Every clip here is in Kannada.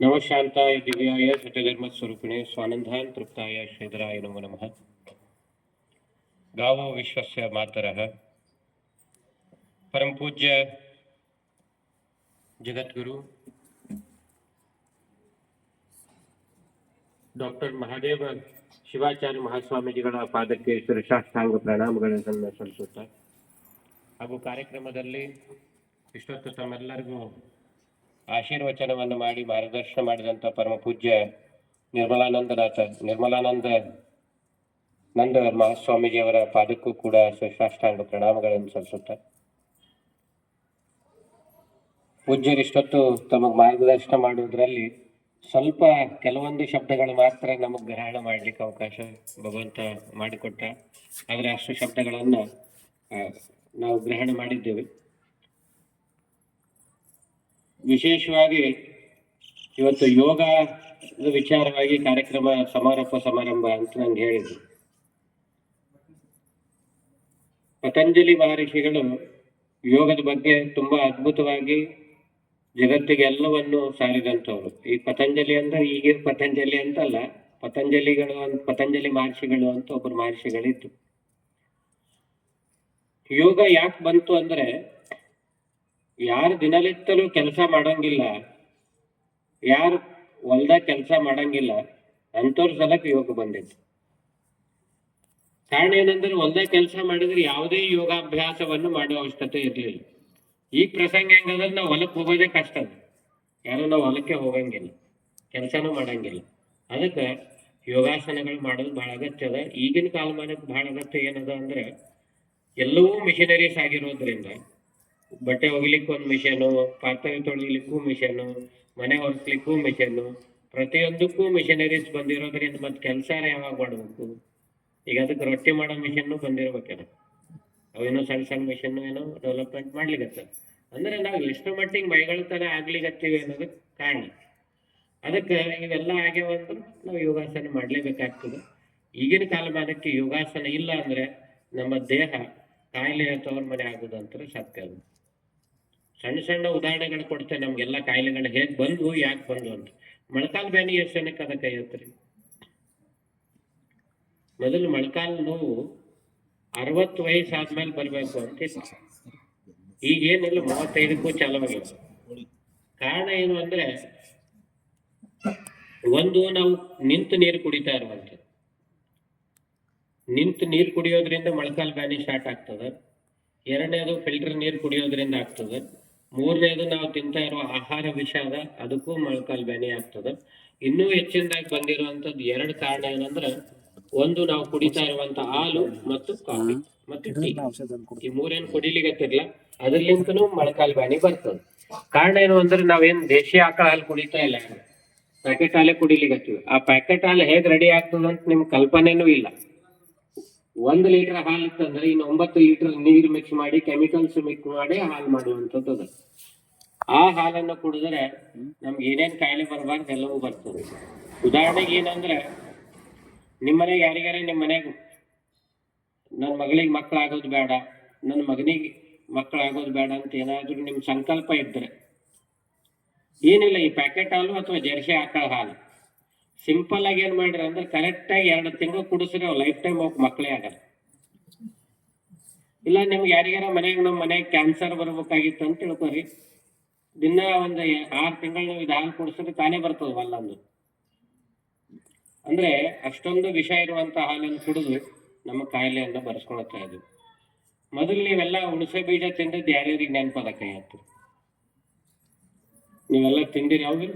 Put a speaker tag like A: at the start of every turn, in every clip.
A: नमशान्ताय दिव्याय सत्यधर्मस्वरूपिणे स्वानन्दान् तृप्ताय श्रीधराय नमो नमः गावो विश्वस्य मातरः परमपूज्य जगद्गुरु ಡಾಕ್ಟರ್ ಮಹಾದೇವ ಶಿವಾಚಾರ್ಯ ಮಹಾಸ್ವಾಮೀಜಿಗಳ ಪಾದಕ್ಕೆ ಶಿರಸಾಷ್ಟಾಂಗ ಪ್ರಣಾಮಗಳನ್ನು ಸಲ್ಲಿಸುತ್ತಾ ಹಾಗೂ ಕಾರ್ಯಕ್ರಮದಲ್ಲಿ ಇಷ್ಟೊತ್ತು ತಮ್ಮೆಲ್ಲರಿಗೂ ಆಶೀರ್ವಚನವನ್ನು ಮಾಡಿ ಮಾರ್ಗದರ್ಶನ ಮಾಡಿದಂಥ ಪರಮ ಪೂಜ್ಯ ನಿರ್ಮಲಾನಂದನಾಥ, ನಿರ್ಮಲಾನಂದ, ನಂದ ಮಹಾಸ್ವಾಮೀಜಿಯವರ ಪಾದಕ್ಕೂ ಕೂಡ ಸುಶಾಷ್ಟಾಂಗ ಪ್ರಣಾಮಗಳನ್ನು ಸಲ್ಲಿಸುತ್ತ. ಪೂಜ್ಯರಿಷ್ಟೊತ್ತು ತಮಗೆ ಮಾರ್ಗದರ್ಶನ ಮಾಡುವುದರಲ್ಲಿ ಸ್ವಲ್ಪ ಕೆಲವೊಂದು ಶಬ್ದಗಳು ಮಾತ್ರ ನಮಗೆ ಗ್ರಹಣ ಮಾಡಲಿಕ್ಕೆ ಅವಕಾಶ ಭಗವಂತ ಮಾಡಿಕೊಟ್ಟ. ಆದರೆ ಅಷ್ಟು ಶಬ್ದಗಳನ್ನು ನಾವು ಗ್ರಹಣ ಮಾಡಿದ್ದೇವೆ. ವಿಶೇಷವಾಗಿ ಇವತ್ತು ಯೋಗ ವಿಚಾರವಾಗಿ ಕಾರ್ಯಕ್ರಮ ಸಮಾರೋಪ ಸಮಾರಂಭ ಅಂತ ನಂಗೆ ಹೇಳಿದ್ರು. ಪತಂಜಲಿ ಮಹರ್ಷಿಗಳು ಯೋಗದ ಬಗ್ಗೆ ತುಂಬಾ ಅದ್ಭುತವಾಗಿ ಜಗತ್ತಿಗೆ ಎಲ್ಲವನ್ನು ಸಾರಿದಂಥವ್ರು. ಈ ಪತಂಜಲಿ ಅಂದ್ರೆ ಈಗಿನ ಪತಂಜಲಿ ಅಂತಲ್ಲ, ಪತಂಜಲಿಗಳು ಅಂತ ಪತಂಜಲಿ ಮಹರ್ಷಿಗಳು ಅಂತ ಒಬ್ಬರು ಮಹರ್ಷಿಗಳಿತ್ತು ಯೋಗ ಯಾಕೆ ಬಂತು ಅಂದ್ರೆ ಯಾರು ದಿನನಿತ್ಯಲೂ ಕೆಲಸ ಮಾಡಂಗಿಲ್ಲ, ಯಾರು ಹೊಲ್ದಾಗ ಕೆಲಸ ಮಾಡಂಗಿಲ್ಲ ಅಂತೋರ್ ಸಲಕ್ಕೆ ಯೋಗ ಬಂದಿತ್ತು ಕಾರಣ ಏನಂದ್ರೆ ಹೊಲ್ದಾಗ ಕೆಲಸ ಮಾಡಿದ್ರೆ ಯಾವುದೇ ಯೋಗಾಭ್ಯಾಸವನ್ನು ಮಾಡುವ ಅವಶ್ಯಕತೆ ಇರಲಿಲ್ಲ. ಈ ಪ್ರಸಂಗ ಹೆಂಗಂದ್ರೆ ನಾವು ಹೊಲಕ್ಕೆ ಹೋಗೋದೇ ಕಷ್ಟ ಯಾರು ನಾವು ಹೊಲಕ್ಕೆ ಹೋಗಂಗಿಲ್ಲ, ಕೆಲಸನೂ ಮಾಡಂಗಿಲ್ಲ. ಅದಕ್ಕೆ ಯೋಗಾಸನಗಳು ಮಾಡೋದು ಬಹಳ ಅಗತ್ಯ ಅದ. ಈಗಿನ ಕಾಲಮಾನಕ್ಕೆ ಬಹಳ ಅಗತ್ಯ ಏನದ ಅಂದ್ರೆ ಎಲ್ಲವೂ ಮಿಷನರೀಸ್ ಆಗಿರೋದ್ರಿಂದ ಬಟ್ಟೆ ಒಗಿಲಿಕ್ಕೆ ಒಂದು ಮಿಷನು ಪಾತ್ರೆ ತೊಳಿಲಿಕ್ಕೂ ಮಿಷನು ಮನೆ ಒರೆಸ್ಲಿಕ್ಕೂ ಮಿಷನ್ನು ಪ್ರತಿಯೊಂದಕ್ಕೂ ಮಿಷನರೀಸ್ ಬಂದಿರೋದ್ರಿಂದ ಮತ್ತೆ ಕೆಲಸ ಯಾವಾಗ ಮಾಡಬೇಕು? ಈಗ ಅದಕ್ಕೆ ರೊಟ್ಟಿ ಮಾಡೋ ಮಿಷನ್ನು ಬಂದಿರ್ಬೇಕೇನೋ ಅವೇನೋ ಸಣ್ಣ ಸಣ್ಣ ಮಿಷನ್ ಏನೋ ಡೆವಲಪ್ಮೆಂಟ್ ಮಾಡ್ಲಿಕ್ಕೆ ಅಂದ್ರೆ ನಾವು ಎಷ್ಟು ಮಟ್ಟಿಗೆ ಮೈಗಳತನ ಆಗ್ಲಿಕತ್ತೀವಿ ಅನ್ನೋದಕ್ಕೆ ಕಾರಣ. ಅದಕ್ಕೆ ಇವೆಲ್ಲ ಆಗ್ಯಾವ ಅಂದ್ರೆ ನಾವು ಯೋಗಾಸನ ಮಾಡ್ಲೇಬೇಕಾಗ್ತದೆ. ಈಗಿನ ಕಾಲಮಾನಕ್ಕೆ ಯೋಗಾಸನ ಇಲ್ಲ ಅಂದ್ರೆ ನಮ್ಮ ದೇಹ ಕಾಯಿಲೆ ತವರ ಮನೆ ಆಗುದಂತ ಸತ್ಯ ಅದು. ಸಣ್ಣ ಸಣ್ಣ ಉದಾಹರಣೆಗಳು ಕೊಡ್ತೇನೆ ನಮ್ಗೆಲ್ಲ ಕಾಯಿಲೆಗಳು ಹೇಗ್ ಬಂದ್ವು, ಯಾಕೆ ಬಂದ್ವು ಅಂತ. ಮೊಳಕಾಲ್ ಬ್ಯಾನಿ ಎಷ್ಟು ಜನಕ್ಕೆ ಅದಕ್ಕೆ ಐವತ್ರಿ ಮೊದಲು ಮೊಳಕಾಲು ನೋವು ಅರವತ್ತು ವಯಸ್ಸು ಆದ್ಮೇಲೆ ಬರಬೇಕು ಅಂತ. ಈಗ ಏನಿಲ್ಲ, ಮೂವತ್ತೈದಕ್ಕೂ ಚಾಲುವಾಗಿಲ್ಲ ಕಾರಣ ಏನು ಅಂದ್ರೆ, ಒಂದು ನಾವು ನಿಂತು ನೀರು ಕುಡಿತಾ ಇರುವಂತ ನಿಂತು ನೀರು ಕುಡಿಯೋದ್ರಿಂದ ಮೊಳಕಾಲು ಬ್ಯಾನಿ ಸ್ಟಾರ್ಟ್ ಆಗ್ತದೆ. ಎರಡನೇದು ಫಿಲ್ಟರ್ ನೀರು ಕುಡಿಯೋದ್ರಿಂದ ಆಗ್ತದೆ. ಮೂರನೇದು ನಾವು ತಿಂತಾ ಇರುವ ಆಹಾರ ವಿಷಾದ, ಅದಕ್ಕೂ ಮೊಳಕಾಲ್ ಬ್ಯಾನಿ ಆಗ್ತದೆ. ಇನ್ನೂ ಹೆಚ್ಚಿನದಾಗಿ ಬಂದಿರುವಂತದ್ದು ಎರಡು ಕಾರಣ ಏನಂದ್ರೆ, ಒಂದು ನಾವು ಕುಡಿತಾ ಇರುವಂತ ಹಾಲು ಮತ್ತು ಕಾಫಿ ಮತ್ತು ಟೀ. ಈ ಮೂರೇನ್ ಕುಡಿಲಿಗತ್ತಿರ್ಲ ಅದ್ರಲಿಂತನೂ ಮೊಳಕಾಲ್ ಬ್ಯಾನಿ ಬರ್ತದೆ. ಕಾರಣ ಏನು ಅಂದ್ರೆ, ನಾವೇನ್ ದೇಶಿ ಆಕಳ ಹಾಲು ಕುಡಿತಾ ಇಲ್ಲ. ಪ್ಯಾಕೆಟ್ ಹಾಲೇ ಕುಡಿಲಿಗತ್ತೀವಿ ಆ ಪ್ಯಾಕೆಟ್ ಹಾಲು ಹೇಗ್ ರೆಡಿ ಆಗ್ತದೆ ಅಂತ ನಿಮ್ ಕಲ್ಪನೆನೂ ಇಲ್ಲ. ಒಂದ್ ಲೀಟರ್ ಹಾಲು ಇತ್ತಂದ್ರೆ ಇನ್ನು ಒಂಬತ್ತು ಲೀಟರ್ ನೀರು ಮಿಕ್ಸ್ ಮಾಡಿ ಕೆಮಿಕಲ್ಸ್ ಮಿಕ್ಸ್ ಮಾಡಿ ಹಾಲು ಮಾಡುವಂಥದ್ದು. ಆ ಹಾಲನ್ನು ಕುಡಿದ್ರೆ ನಮ್ಗೆ ಏನೇನ್ ಕಾಯಿಲೆ ಬರಬಾರ್ದು ಎಲ್ಲವೂ ಬರ್ತದೆ ಉದಾಹರಣೆಗೆ ಏನಂದ್ರೆ, ನಿಮ್ಮ ಮನೆಗೆ ಯಾರಿಗಾರ ನಿಮ್ಮ ಮನೆಗೆ ನನ್ನ ಮಗಳಿಗೆ ಮಕ್ಕಳಾಗೋದು ಬೇಡ ನನ್ನ ಮಗನಿಗೆ ಮಕ್ಕಳಾಗೋದು ಬೇಡ ಅಂತ ಏನಾದ್ರೂ ನಿಮ್ ಸಂಕಲ್ಪ ಇದ್ರೆ, ಏನಿಲ್ಲ ಈ ಪ್ಯಾಕೆಟ್ ಹಾಲು ಅಥವಾ ಜರ್ಸಿ ಆಕಳ ಹಾಲು ಸಿಂಪಲ್ ಆಗಿ ಏನ್ ಮಾಡ್ರಿ ಅಂದ್ರೆ ಕರೆಕ್ಟ್ ಆಗಿ ಎರಡು ತಿಂಗಳು ಕುಡಿಸ್ರಿ ಲೈಫ್ ಟೈಮ್ ಹೋಗಿ ಮಕ್ಕಳೇ ಆಗಲ್ಲ. ಇಲ್ಲ, ನಿಮ್ಗೆ ಯಾರಿಗಾರ ಮನೆಗೆ ನಮ್ಮ ಮನೆಗೆ ಕ್ಯಾನ್ಸರ್ ಬರ್ಬೇಕಾಗಿತ್ತು ಅಂತ ತಿಳ್ಕೊರಿ. ದಿನ ಒಂದು ಆರು ತಿಂಗಳು ನೀವು ಇದು ಹಾಲು ಕುಡಿಸಿದ್ರೆ ತಾನೇ ಬರ್ತದೆ ಅಲ್ಲೊಂದು ಅಂದ್ರೆ. ಅಷ್ಟೊಂದು ವಿಷ ಇರುವಂತ ಹಾಲನ್ನು ಕುಡಿದು ನಮ್ಮ ಕಾಯಿಲೆಯನ್ನು ಬರ್ಸ್ಕೊಳ್ತಾ ಇದ್ವಿ ಮೊದಲು ನೀವೆಲ್ಲ ಹುಣಸೆ ಬೀಜ ತಿಂದದ್ದು ಯಾರ್ಯಾರಿಗೆ ನೆನಪದ ಕೈ ಹತ್ತು ನೀವೆಲ್ಲ ತಿಂದಿರಿ ಯಾವ್ದು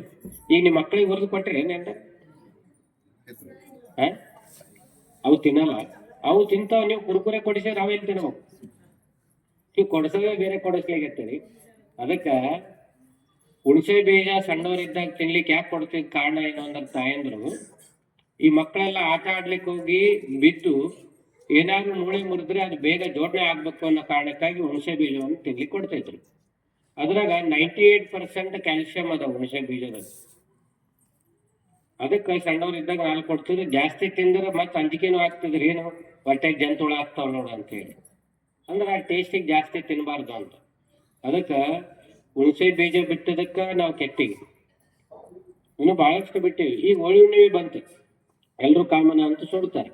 A: ಈಗ ನಿಮ್ಮ ಮಕ್ಕಳಿಗೆ ಹುರಿದು ಕೊಟ್ರಿ ಏನೇಂತ ಹ? ಅವು ತಿನ್ನಲ್ಲ. ಅವು ತಿಂತಾವ, ನೀವು ಕುರುಕುರೆ ಕೊಡಿಸಿದ್ರೆ ನಾವೇನ್ ತಿನ್ಬೇಕು? ನೀವು ಕೊಡಿಸೋದೇ ಬೇರೆ ಕೊಡಿಸ್ಲಿಕ್ಕೆ ಅದಕ್ಕ ಹುಣಸೆ ಬೀಜ ಸಣ್ಣವರಿದ್ದಾಗ ತಿನ್ಲಿಕ್ಕೆ ಯಾಕೆ ಕೊಡ್ತೀವಿ ಕಾರಣ ಏನು ಅಂದ್ರೆ ತಾಯಂದ್ರು, ಈ ಮಕ್ಕಳೆಲ್ಲ ಆಟ ಆಡ್ಲಿಕ್ಕೆ ಹೋಗಿ ಬಿದ್ದು ಏನಾದ್ರು ಮೂಳೆ ಮುರಿದ್ರೆ ಅದು ಬೇಗ ಜೋಡಣೆ ಆಗ್ಬೇಕು ಅನ್ನೋ ಕಾರಣಕ್ಕಾಗಿ ಹುಣಸೆ ಬೀಜವನ್ನು ತಿನ್ಲಿಕ್ಕೆ ಕೊಡ್ತಾ ಇದ್ರು. ಅದ್ರಾಗ ನೈಂಟಿ ಏಟ್ ಪರ್ಸೆಂಟ್ ಕ್ಯಾಲ್ಸಿಯಂ ಅದ ಹುಣಸೆ ಬೀಜದಲ್ಲಿ. ಅದಕ್ಕೆ ಸಣ್ಣವರಿದ್ದಾಗ ಹಾಲು ಕೊಡ್ತಿದ್ರು. ಜಾಸ್ತಿ ತಿಂದ್ರೆ ಮತ್ತೆ ಅಂಜಿಕೆನೂ ಆಗ್ತದ್ರಿ ಏನು? ಹೊಟ್ಟೆಗೆ ಜಂತುಳ ಆಗ್ತಾವ ನೋಡು ಅಂತ ಹೇಳಿ ಅಂದ್ರೆ ಆ ಟೇಸ್ಟಿಗೆ ಜಾಸ್ತಿ ತಿನ್ನಬಾರ್ದು ಅಂತ. ಅದಕ್ಕೆ ಹುಣಸೆ ಬೀಜ ಬಿಟ್ಟದಕ್ಕೆ ನಾವು ಕೆಟ್ಟಿಗೆ. ಇನ್ನು ಭಾಳಷ್ಟು ಬಿಟ್ಟಿವಿ. ಈಗ ಹೋಳಿ ಹುಣ್ಣಿಮೆ ಬಂತು. ಎಲ್ಲರೂ ಕಾಮನ ಅಂತ ಸುಡ್ತಾರೆ.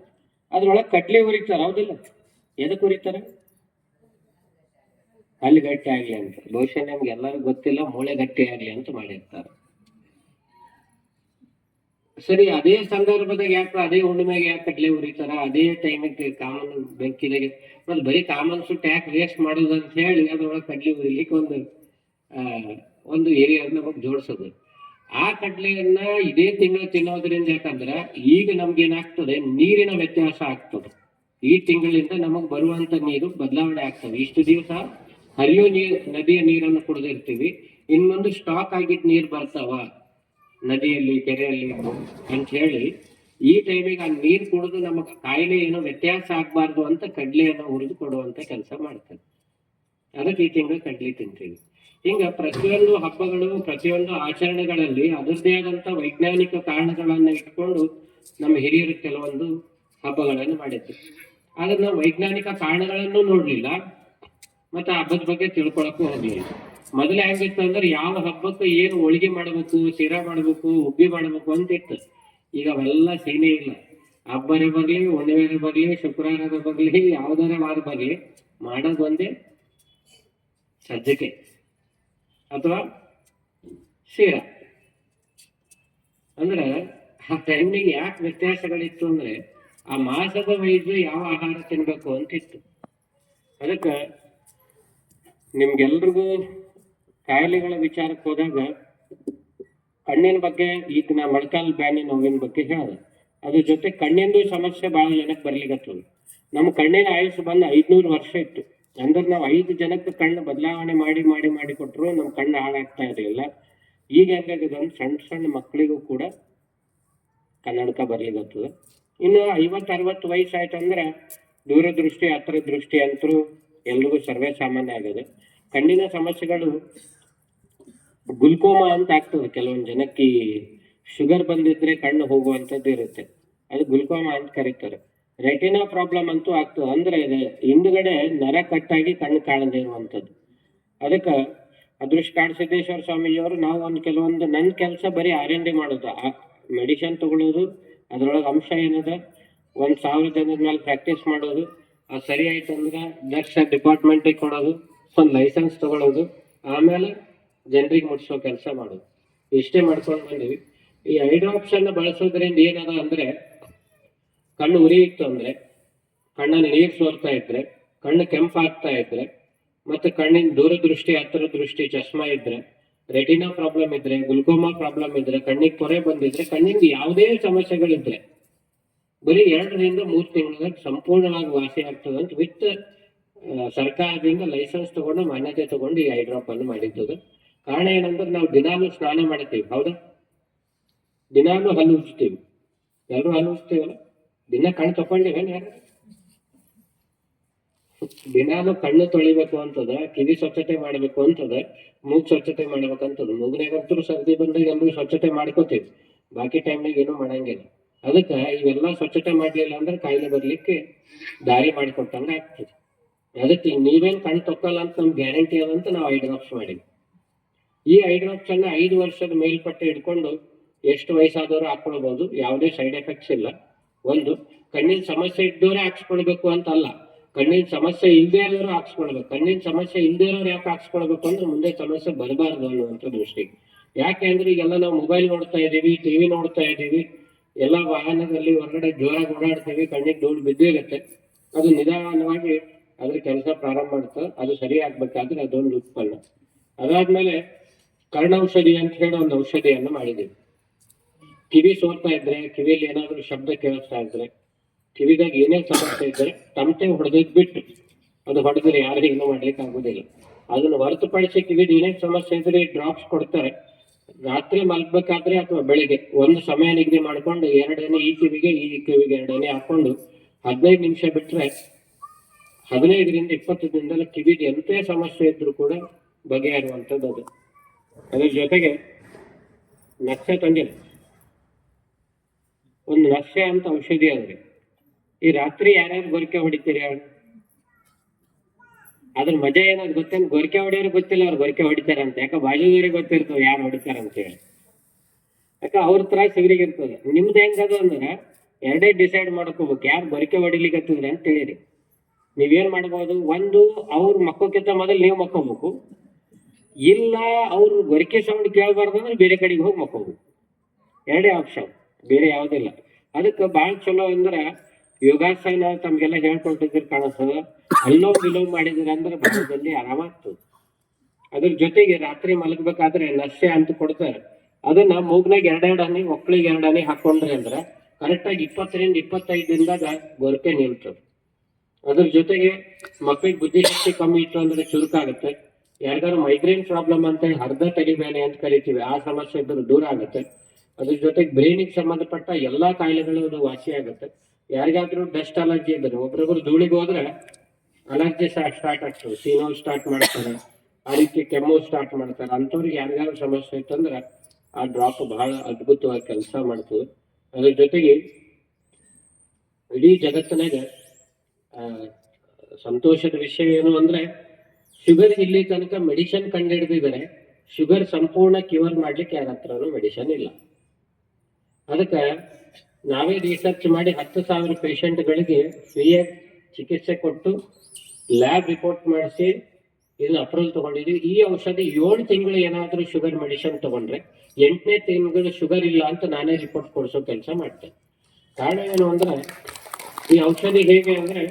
A: ಅದ್ರೊಳಗೆ ಕಡ್ಲೆ ಉರಿತಾರೆ ಹೌದಿಲ್ಲ? ಎದಕ್ಕೆ ಉರಿತಾರೆ ಅಲ್ಲಿ ಗಟ್ಟಿ ಆಗಲಿ ಅಂತ. ಬಹುಶಃ ನಮ್ಗೆ ಎಲ್ಲರಿಗೂ ಗೊತ್ತಿಲ್ಲ, ಮೂಳೆ ಗಟ್ಟಿ ಆಗಲಿ ಅಂತ ಮಾಡಿರ್ತಾರೆ. ಸರಿ, ಅದೇ ಸಂದರ್ಭದಾಗ ಯಾಕೆ, ಅದೇ ಹುಣ್ಣಿಮೆಗೆ ಯಾಕೆ ಕಡ್ಲೆ ಉರಿತಾರ ಅದೇ ಟೈಮಿಗೆ ಕಾಮನ್ ಬೆಂಕಿದಾಗೆ. ಮತ್ತೆ ಬರೀ ಕಾಮನ್ ಸುಟ್ಟು ಯಾಕೆ ವೇಸ್ಟ್ ಮಾಡೋದು ಅಂತ ಹೇಳಿ ಅದ್ರೊಳಗೆ ಕಡ್ಲೆ ಉರಿಲಿಕ್ಕೆ ಒಂದು ಒಂದು ಏರಿಯಾ ನಮಗೆ ಜೋಡಿಸೋದು. ಆ ಕಡ್ಲೆಯನ್ನ ಇದೇ ತಿಂಗಳು ತಿನ್ನೋದ್ರಿಂದ ಯಾಕಂದ್ರ ಈಗ ನಮ್ಗೆ ಏನಾಗ್ತದೆ? ನೀರಿನ ವ್ಯತ್ಯಾಸ ಆಗ್ತದೆ. ಈ ತಿಂಗಳಿಂದ ನಮಗ್ ಬರುವಂತ ನೀರು ಬದಲಾವಣೆ ಆಗ್ತದೆ. ಇಷ್ಟು ದಿವಸ ಹರಿಯೋ ನೀರು ನದಿಯ ನೀರನ್ನು ಕುಡಿದಿರ್ತೀವಿ. ಇನ್ನೊಂದು ಸ್ಟಾಕ್ ಆಗಿದ್ ನೀರು ಬರ್ತಾವ. ನದಿಯಲ್ಲಿ, ಕೆರೆಯಲ್ಲಿ ಅಂತ ಹೇಳಿ, ಈ ಟೈಮಿಗೆ ಆ ನೀರು ಕುಡಿದು ನಮ್ಮ ಕಾಯಿಲೆ ಏನೋ ವ್ಯತ್ಯಾಸ ಆಗ್ಬಾರ್ದು ಅಂತ ಕಡ್ಲೆಯನ್ನು ಹುರಿದು ಕೊಡುವಂತ ಕೆಲಸ ಮಾಡ್ತಾರೆ. ಅದಕ್ಕೆ ಈ ತಿಂಗಳು ಕಡ್ಲಿ ತಿಂತೀವಿ. ಹಿಂಗ ಪ್ರತಿಯೊಂದು ಹಬ್ಬಗಳು, ಪ್ರತಿಯೊಂದು ಆಚರಣೆಗಳಲ್ಲಿ ಅದರದೇ ಆದಂತ ವೈಜ್ಞಾನಿಕ ಕಾರಣಗಳನ್ನ ಇಟ್ಕೊಂಡು ನಮ್ಮ ಹಿರಿಯರು ಕೆಲವೊಂದು ಹಬ್ಬಗಳನ್ನು ಮಾಡಿದ್ವಿ ಆದ್ರೆ ನಾವು ವೈಜ್ಞಾನಿಕ ಕಾರಣಗಳನ್ನು ನೋಡ್ಲಿಲ್ಲ. ಮತ್ತೆ ಹಬ್ಬದ ಬಗ್ಗೆ ತಿಳ್ಕೊಳಕ್ಕೂ ಹೋಗ್ಲಿಲ್ಲ. ಮೊದಲು ಅಂದ್ರೆ ಯಾವ ಹಬ್ಬಕ್ಕೆ ಏನು ಹೋಳಿಗೆ ಮಾಡಬೇಕು, ಶಿರಾ ಮಾಡಬೇಕು ಉಬ್ಬಿ ಮಾಡಬೇಕು ಅಂತ ಇತ್ತು. ಈಗ ಅವೆಲ್ಲ ಸೀನೆ ಇಲ್ಲ. ಹಬ್ಬರೇ ಬರ್ಲಿ ಹುಣ್ಣಿಮೆರೆ ಬರ್ಲಿ ಶುಕ್ರವಾರ ಬರ್ಲಿ ಯಾವ್ದಾರ ವಾರ ಬರ್ಲಿ ಮಾಡೋದು ಒಂದೇ ಸಜ್ಜಕೆ ಅಥವಾ ಶಿರಾ. ಅಂದ್ರೆ ಆ ಟೈಮಿಗೆ ಯಾಕೆ ವ್ಯತ್ಯಾಸಗಳಿತ್ತು ಅಂದ್ರೆ ಆ ಮಾಸದ ವೈದ್ಯ ಯಾವ ಆಹಾರ ತಿನ್ಬೇಕು ಅಂತ ಇತ್ತು. ಅದಕ್ಕೆ ನಿಮ್ಗೆಲ್ರಿಗೂ ಕಾಯಿಲೆಗಳ ವಿಚಾರಕ್ಕೆ ಹೋದಾಗ ಕಣ್ಣಿನ ಬಗ್ಗೆ ಈಗ ನಾ ಮೊಳಕಾಲ್ ಬ್ಯಾನಿ ನೋವಿನ ಬಗ್ಗೆ ಹೇಳಿದೆ. ಅದ್ರ ಜೊತೆ ಕಣ್ಣಿಂದು ಸಮಸ್ಯೆ ಬಹಳ ಜನಕ್ಕೆ ಬರ್ಲಿಕ್ಕೆ ನಮ್ಮ ಕಣ್ಣಿನ ಆಯುಷ್ ಬಂದು ಐದ್ನೂರು ವರ್ಷ ಇತ್ತು. ಅಂದ್ರೆ ನಾವು ಐದು ಜನಕ್ಕೆ ಕಣ್ಣು ಬದಲಾವಣೆ ಮಾಡಿ ಮಾಡಿ ಮಾಡಿ ಕೊಟ್ಟರು ನಮ್ಮ ಕಣ್ಣು ಹಾಳಾಗ್ತಾ ಇರಲಿಲ್ಲ. ಈಗ ಹೆಂಗಾಗಿದೆ ಅಂದ್ರೆ ಸಣ್ಣ ಸಣ್ಣ ಮಕ್ಕಳಿಗೂ ಕೂಡ ಕನ್ನಡಕ ಬರ್ಲಿಕ್ಕೆ ಇನ್ನು ಐವತ್ತು ಅರವತ್ತು ವಯಸ್ಸಾಯ್ತು ಅಂದ್ರೆ ದೂರದೃಷ್ಟಿ ಹತ್ರ ದೃಷ್ಟಿ ಅಂತರೂ ಎಲ್ರಿಗೂ ಸರ್ವೇ ಸಾಮಾನ್ಯ ಆಗಿದೆ. ಕಣ್ಣಿನ ಸಮಸ್ಯೆಗಳು ಗುಲ್ಕೋಮಾ ಅಂತ ಆಗ್ತದೆ. ಕೆಲವೊಂದು ಜನಕ್ಕೆ ಶುಗರ್ ಬಂದಿದ್ರೆ ಕಣ್ಣು ಹೋಗುವಂಥದ್ದು ಇರುತ್ತೆ. ಅದು ಗುಲ್ಕೋಮಾ ಅಂತ ಕರೀತಾರೆ. ರೆಟಿನಾ ಪ್ರಾಬ್ಲಮ್ ಅಂತೂ ಆಗ್ತದೆ. ಅಂದ್ರೆ ಹಿಂದ್ಗಡೆ ನರ ಕಟ್ಟಾಗಿ ಕಣ್ಣು ಕಾಣದೇ ಇರುವಂಥದ್ದು. ಅದಕ್ಕೆ ಅದೃಷ್ಟ ಕಾಡಸಿದ್ದೇಶ್ವರ ಸ್ವಾಮೀಜಿಯವರು, ನಾವು ಒಂದು ಕೆಲವೊಂದು ನನ್ನ ಕೆಲಸ ಬರೀ ಆರ್ ಎನ್ ಡಿ ಮಾಡೋದು. ಮೆಡಿಷನ್ ತಗೊಳ್ಳೋದು ಅದ್ರೊಳಗೆ ಅಂಶ ಏನದ, ಒಂದು ಸಾವಿರ ಜನದ ಮೇಲೆ ಪ್ರಾಕ್ಟೀಸ್ ಮಾಡೋದು ಅದು ಸರಿ ಆಯ್ತು ಅಂದ್ರೆ ನೆಕ್ಸ್ಟ್ ಡಿಪಾರ್ಟ್ಮೆಂಟಿಗೆ ಕೊಡೋದು, ಒಂದು ಲೈಸೆನ್ಸ್ ತಗೊಳ್ಳೋದು ಆಮೇಲೆ ಜನರಿಗೆ ಮುಟ್ಸೋ ಕೆಲಸ ಮಾಡೋದು ಇಷ್ಟೇ ಮಾಡ್ಕೊಂಡು ಬಂದಿವಿ. ಈ ಐದು ಬಳಸೋದ್ರಿಂದ ಏನದ ಅಂದ್ರೆ, ಕಣ್ಣು ಉರಿ ಇತ್ತು ಅಂದ್ರೆ, ಕಣ್ಣಲ್ಲಿ ನೀರು ಸೋರ್ತಾ ಇದ್ರೆ, ಕಣ್ಣು ಕೆಂಪಾಗ್ತಾ ಇದ್ರೆ, ಮತ್ತೆ ಕಣ್ಣಿನ ದೂರದೃಷ್ಟಿ ಹತ್ತಿರ ದೃಷ್ಟಿ ಚಶ್ಮಾ ಇದ್ರೆ, ರೆಟಿನಾ ಪ್ರಾಬ್ಲಮ್ ಇದ್ರೆ, ಗ್ಲುಕೋಮಾ ಪ್ರಾಬ್ಲಮ್ ಇದ್ರೆ, ಕಣ್ಣಿಗೆ ಪೊರೆ ಬಂದಿದ್ರೆ, ಕಣ್ಣಿಂದ ಯಾವುದೇ ಸಮಸ್ಯೆಗಳಿದ್ರೆ, ಬರೀ ಎರಡರಿಂದ ಮೂರು ತಿಂಗಳ ಸಂಪೂರ್ಣವಾಗಿ ವಾಸಿ ಆಗ್ತದೆ ಅಂತ ವಿತ್ ಸರ್ಕಾರದಿಂದ ಲೈಸೆನ್ಸ್ ತಗೊಂಡು ಮಾನ್ಯತೆ ತಗೊಂಡು ಈ ಐ ಡ್ರಾಪ್ ಅನ್ನು ಮಾಡಿದ್ದು ಕಾರಣ ಏನಂದ್ರೆ ನಾವು ದಿನಾಲು ಸ್ನಾನ ಮಾಡ್ತೀವಿ, ಹೌದಾ? ದಿನಾಲು ಹಲ್ಲು ಉಜ್ತೀವಿ ಎಲ್ಲರೂ ಹಲ್ಲು ಉಜ್ತೀವಲ್ಲ ದಿನ ಕಣ್ಣು ತಕೊಂಡಿವೇನು ಯಾರು? ದಿನಾಲು ಕಣ್ಣು ತೊಳಿಬೇಕು ಅಂತದ, ಕಿವಿ ಸ್ವಚ್ಛತೆ ಮಾಡ್ಬೇಕು ಅಂತದ, ಮೂಗ್ ಸ್ವಚ್ಛತೆ ಮಾಡ್ಬೇಕಂತದ ಮೂಗ್ನಾಗಂತೂ ಸರ್ದಿ ಬಂದಾಗ ಎಲ್ಲರೂ ಸ್ವಚ್ಛತೆ ಮಾಡ್ಕೋತೀವಿ. ಬಾಕಿ ಟೈಮ್ನಾಗ ಏನು ಮಾಡಂಗಿಲ್ಲ. ಅದಕ್ಕೆ ಇವೆಲ್ಲ ಸ್ವಚ್ಛತೆ ಮಾಡಲಿಲ್ಲ ಅಂದ್ರೆ ಕಾಯಿಲೆ ಬರ್ಲಿಕ್ಕೆ ದಾರಿ ಮಾಡಿಕೊಟ್ಟಂಗೆ ಆಗ್ತದೆ. ಅದಕ್ಕೆ ನೀವೇನು ಕಣ್ಣು ತೊಕ್ಕಲ್ಲ ಅಂತ ನಮ್ಗೆ ಗ್ಯಾರಂಟಿ ಅದಂತ ನಾವು ಐ ಡ್ರಾಪ್ಸ್ ಮಾಡಿದ್ವಿ. ಈ ಐ ಡ್ರಾಪ್ಸ್ ಅನ್ನ ಐದು ವರ್ಷದ ಮೇಲ್ಪಟ್ಟೆ ಇಟ್ಕೊಂಡು ಎಷ್ಟು ವಯಸ್ಸಾದವರು ಹಾಕೊಳ್ಬಹುದು ಯಾವುದೇ ಸೈಡ್ ಎಫೆಕ್ಟ್ಸ್ ಇಲ್ಲ. ಒಂದು, ಕಣ್ಣಿನ ಸಮಸ್ಯೆ ಇದ್ದವರೇ ಹಾಕ್ಸ್ಕೊಳ್ಬೇಕು ಅಂತ ಅಲ್ಲ ಕಣ್ಣಿನ ಸಮಸ್ಯೆ ಇಲ್ಲದೆ ಇರೋರು ಹಾಕ್ಸ್ಕೊಳ್ಬೇಕು. ಕಣ್ಣಿನ ಸಮಸ್ಯೆ ಇಲ್ಲದೆ ಇರೋರು ಯಾಕೆ ಹಾಕ್ಸ್ಕೊಳ್ಬೇಕು ಅಂದ್ರೆ ಮುಂದೆ ಸಮಸ್ಯೆ ಬರಬಾರ್ದು ಅನ್ನುವಂಥ ದೃಷ್ಟಿಗೆ. ಯಾಕೆ ಅಂದ್ರೆ ಈಗೆಲ್ಲ ನಾವು ಮೊಬೈಲ್ ನೋಡ್ತಾ ಇದೀವಿ ಟಿವಿ ನೋಡ್ತಾ ಇದ್ದೀವಿ. ಎಲ್ಲ ವಾಹನದಲ್ಲಿ ಹೊರಗಡೆ ಜೋರಾಗಿ ಓಡಾಡ್ತೀವಿ, ಕಣ್ಣಿಗೆ ಧೂಳು ಬಿದ್ದಿರುತ್ತೆ. ಅದು ನಿಧಾನವಾಗಿ ಅದ್ರ ಕೆಲಸ ಪ್ರಾರಂಭ ಮಾಡ್ತದೆ. ಅದು ಸರಿ ಆಗ್ಬೇಕಾದ್ರೆ ಅದೊಂದು ಉತ್ಪನ್ನ. ಅದಾದ್ಮೇಲೆ ಕರ್ಣೌಷಧಿ ಅಂತ ಹೇಳಿ ಒಂದು ಔಷಧಿಯನ್ನು ಮಾಡಿದ್ದೀವಿ. ಕಿವಿ ಸೋರ್ತಾ ಇದ್ರೆ, ಕಿವಿಯಲ್ಲಿ ಏನಾದರೂ ಶಬ್ದ ಕೇಳಿಸ್ತಾ ಇದ್ರೆ, ಕಿವಿದಾಗ ಏನೇ ಸಮಸ್ಯೆ ಇದ್ರೆ ತಮಟೆ ಹೊಡೆದಿದ್ ಬಿಟ್ಟು ಅದು ಹೊಡೆದ್ರೆ ಯಾರು ಏನೂ ಮಾಡ್ಲಿಕ್ಕೆ ಆಗುದಿಲ್ಲ ಅದನ್ನ ಹೊರತುಪಡಿಸಿ ಕಿವಿದ ಏನೇ ಸಮಸ್ಯೆ ಇದ್ರೆ ಡ್ರಾಪ್ಸ್ ಕೊಡ್ತಾರೆ. ರಾತ್ರಿ ಮಲ್ಬೇಕಾದ್ರೆ ಅಥವಾ ಬೆಳಿಗ್ಗೆ ಒಂದು ಸಮಯ ನಿಗದಿ ಮಾಡ್ಕೊಂಡು ಎರಡನೇ ಈ ಕಿವಿಗೆ ಈ ಕಿವಿಗೆ ಎರಡನೇ ಹಾಕೊಂಡು ಹದಿನೈದು ನಿಮಿಷ ಬಿಟ್ರೆ ಹದಿನೈದರಿಂದ ಇಪ್ಪತ್ತು ದಿನದಲ್ಲಿ ಕಿವಿದ ಎಂತೇ ಸಮಸ್ಯೆ ಇದ್ರೂ ಕೂಡ ಬಗೆಹರುವಂಥದ್ದು ಅದು. ಅದ್ರ ಜೊತೆಗೆ ನಕ್ಷೆ ತಂದಿಲ್ಲ ಒಂದು ನಕ್ಷೆ ಅಂತ ಔಷಧಿ ಅದ್ರಿ ಈ ರಾತ್ರಿ ಯಾರ್ಯಾರು ಗೊರಕೆ ಹೊಡಿತೀರಿ ಅವ್ರು? ಅದ್ರ ಮಜಾ ಏನಾದ್ರು ಗೊತ್ತೇನು? ಗೊರಕೆ ಹೊಡೆಯೋರು ಗೊತ್ತಿಲ್ಲ, ಅವ್ರು ಗೊರಕೆ ಹೊಡಿತಾರೆ ಅಂತ. ಯಾಕೆ ಬಾಜುದವ್ರಿಗೆ ಗೊತ್ತಿರ್ತವೆ ಯಾರು ಹೊಡಿತಾರೆ ಅಂತ ಹೇಳಿ. ಯಾಕೆ ಅವ್ರ ತ್ರಾಸ ಇವ್ರಿಗೆ ನಿಮ್ದು ಹೆಂಗದು ಅಂದ್ರೆ ಎರಡೇ ಡಿಸೈಡ್ ಮಾಡ್ಕೋಬೇಕು. ಯಾರು ಬರಿಕೆ ಹೊಡಿಲಿಕ್ಕೆ ಅಂತ ಹೇಳಿರಿ. ನೀವೇನ್ ಮಾಡ್ಬೋದು? ಒಂದು, ಅವ್ರ ಮಕ್ಕೋಕ್ಕಿಂತ ಮೊದಲು ನೀವು ಮಕ್ಕೋಬೇಕು. ಇಲ್ಲ ಅವರು ಗೊರಕೆ ಸೌಂಡ್ ಕೇಳಬಾರ್ದು ಅಂದ್ರೆ ಬೇರೆ ಕಡೆಗೆ ಹೋಗಿ ಮಕ್ಕೋದು. ಎರಡೇ ಆಪ್ಷನ್ ಬೇರೆ ಯಾವುದಿಲ್ಲ ಅದಕ್ಕೆ ಭಾಳ ಚಲೋ ಅಂದ್ರೆ ಯೋಗಾಸನ ತಮ್ಗೆಲ್ಲ ಹೇಳ್ಕೊಟ್ಟಿದ್ರೆ ಕಾಣಿಸ್ತದೆ ಅಲ್ಲೋ ವಿಲೋ ಮಾಡಿದ್ರೆ ಅಂದ್ರೆ ಬಸ್ಸದಲ್ಲಿ ಆರಾಮಾಗ್ತದೆ ಅದ್ರ ಜೊತೆಗೆ ರಾತ್ರಿ ಮಲಗಬೇಕಾದ್ರೆ ನಶೆ ಅಂತ ಕೊಡ್ತಾರೆ. ಅದನ್ನ ಮೂಗ್ನಾಗ ಎರಡೆರಡು ಹನಿ ಮಕ್ಕಳಿಗೆ ಎರಡು ಹನಿ ಹಾಕೊಂಡ್ರೆ ಅಂದ್ರೆ ಕರೆಕ್ಟಾಗಿ ಇಪ್ಪತ್ತರಿಂದ ಇಪ್ಪತ್ತೈದು ದಿನದಾಗ ಗೊರಕೆ ನಿಲ್ತದೆ. ಅದ್ರ ಜೊತೆಗೆ ಮಕ್ಕಳಿಗೆ ಬುದ್ಧಿಶಕ್ತಿ ಕಮ್ಮಿ ಇತ್ತು ಅಂದ್ರೆ ಚುರುಕಾಗುತ್ತೆ. ಯಾರಿಗಾರು ಮೈಗ್ರೇನ್ ಪ್ರಾಬ್ಲಮ್ ಅಂತ ಅರ್ಧ ತಡಿಬೇನೆ ಅಂತ ಕರಿತೀವಿ. ಆ ಸಮಸ್ಯೆ ಇದ್ರೆ ದೂರ ಆಗುತ್ತೆ. ಅದ್ರ ಜೊತೆಗೆ ಬ್ರೈನಿಗೆ ಸಂಬಂಧಪಟ್ಟ ಎಲ್ಲಾ ಕಾಯಿಲೆಗಳು ಅದು ವಾಸಿ ಆಗುತ್ತೆ. ಯಾರಿಗಾದ್ರೂ ಡಸ್ಟ್ ಅಲರ್ಜಿ ಇದ್ರೆ, ಒಬ್ರೊಬ್ರು ಧೂಳಿಗೆ ಹೋದ್ರೆ ಅಲರ್ಜಿ ಸ್ಟಾರ್ಟ್ ಆಗ್ತದೆ. ಸೀನೋ ಸ್ಟಾರ್ಟ್ ಮಾಡ್ತಾರೆ. ಆ ರೀತಿ ಕೆಮ್ಮು ಸ್ಟಾರ್ಟ್ ಮಾಡ್ತಾರೆ. ಅಂಥವ್ರಿಗೆ ಯಾರಿಗಾದ್ರು ಸಮಸ್ಯೆ ಇತ್ತಂದ್ರೆ ಆ ಡ್ರಾಪ್ ಬಹಳ ಅದ್ಭುತವಾಗಿ ಕೆಲಸ ಮಾಡ್ತದೆ. ಅದ್ರ ಜೊತೆಗೆ ಇಡೀ ಜಗತ್ತಿನಾಗ ಸಂತೋಷದ ವಿಷಯ ಏನು ಅಂದ್ರೆ ಶುಗರ್ ಇಲ್ಲಿ ತನಕ ಮೆಡಿಸಿನ್ ಕಂಡುಹಿಡಿದಿದ್ದಾರೆ ಶುಗರ್ ಸಂಪೂರ್ಣ ಕ್ಯೂರ್ ಮಾಡ್ಲಿಕ್ಕೆ ಯಾರ ಹತ್ರನೂ ಮೆಡಿಸಿನ್ ಇಲ್ಲ. ಅದಕ್ಕೆ ನಾವೇ ರಿಸರ್ಚ್ ಮಾಡಿ ಹತ್ತು ಸಾವಿರ ಪೇಷಂಟ್ಗಳಿಗೆ ಫ್ರೀಯಾಗಿ ಚಿಕಿತ್ಸೆ ಕೊಟ್ಟು ಲ್ಯಾಬ್ ರಿಪೋರ್ಟ್ ಮಾಡಿಸಿ ಇದನ್ನ ಅಪ್ರೂವಲ್ ತಗೊಂಡಿದ್ವಿ. ಈ ಔಷಧಿ ಏಳು ತಿಂಗಳು ಏನಾದರೂ ಶುಗರ್ ಮೆಡಿಸಿನ್ ತಗೊಂಡ್ರೆ ಎಂಟನೇ ತಿಂಗಳು ಶುಗರ್ ಇಲ್ಲ ಅಂತ ನಾನೇ ರಿಪೋರ್ಟ್ ಕೊಡಿಸೋ ಕೆಲಸ ಮಾಡ್ತೇನೆ. ಕಾರಣ ಏನು ಅಂದ್ರೆ ಈ ಔಷಧಿ ಹೇಗೆ ಅಂದ್ರೆ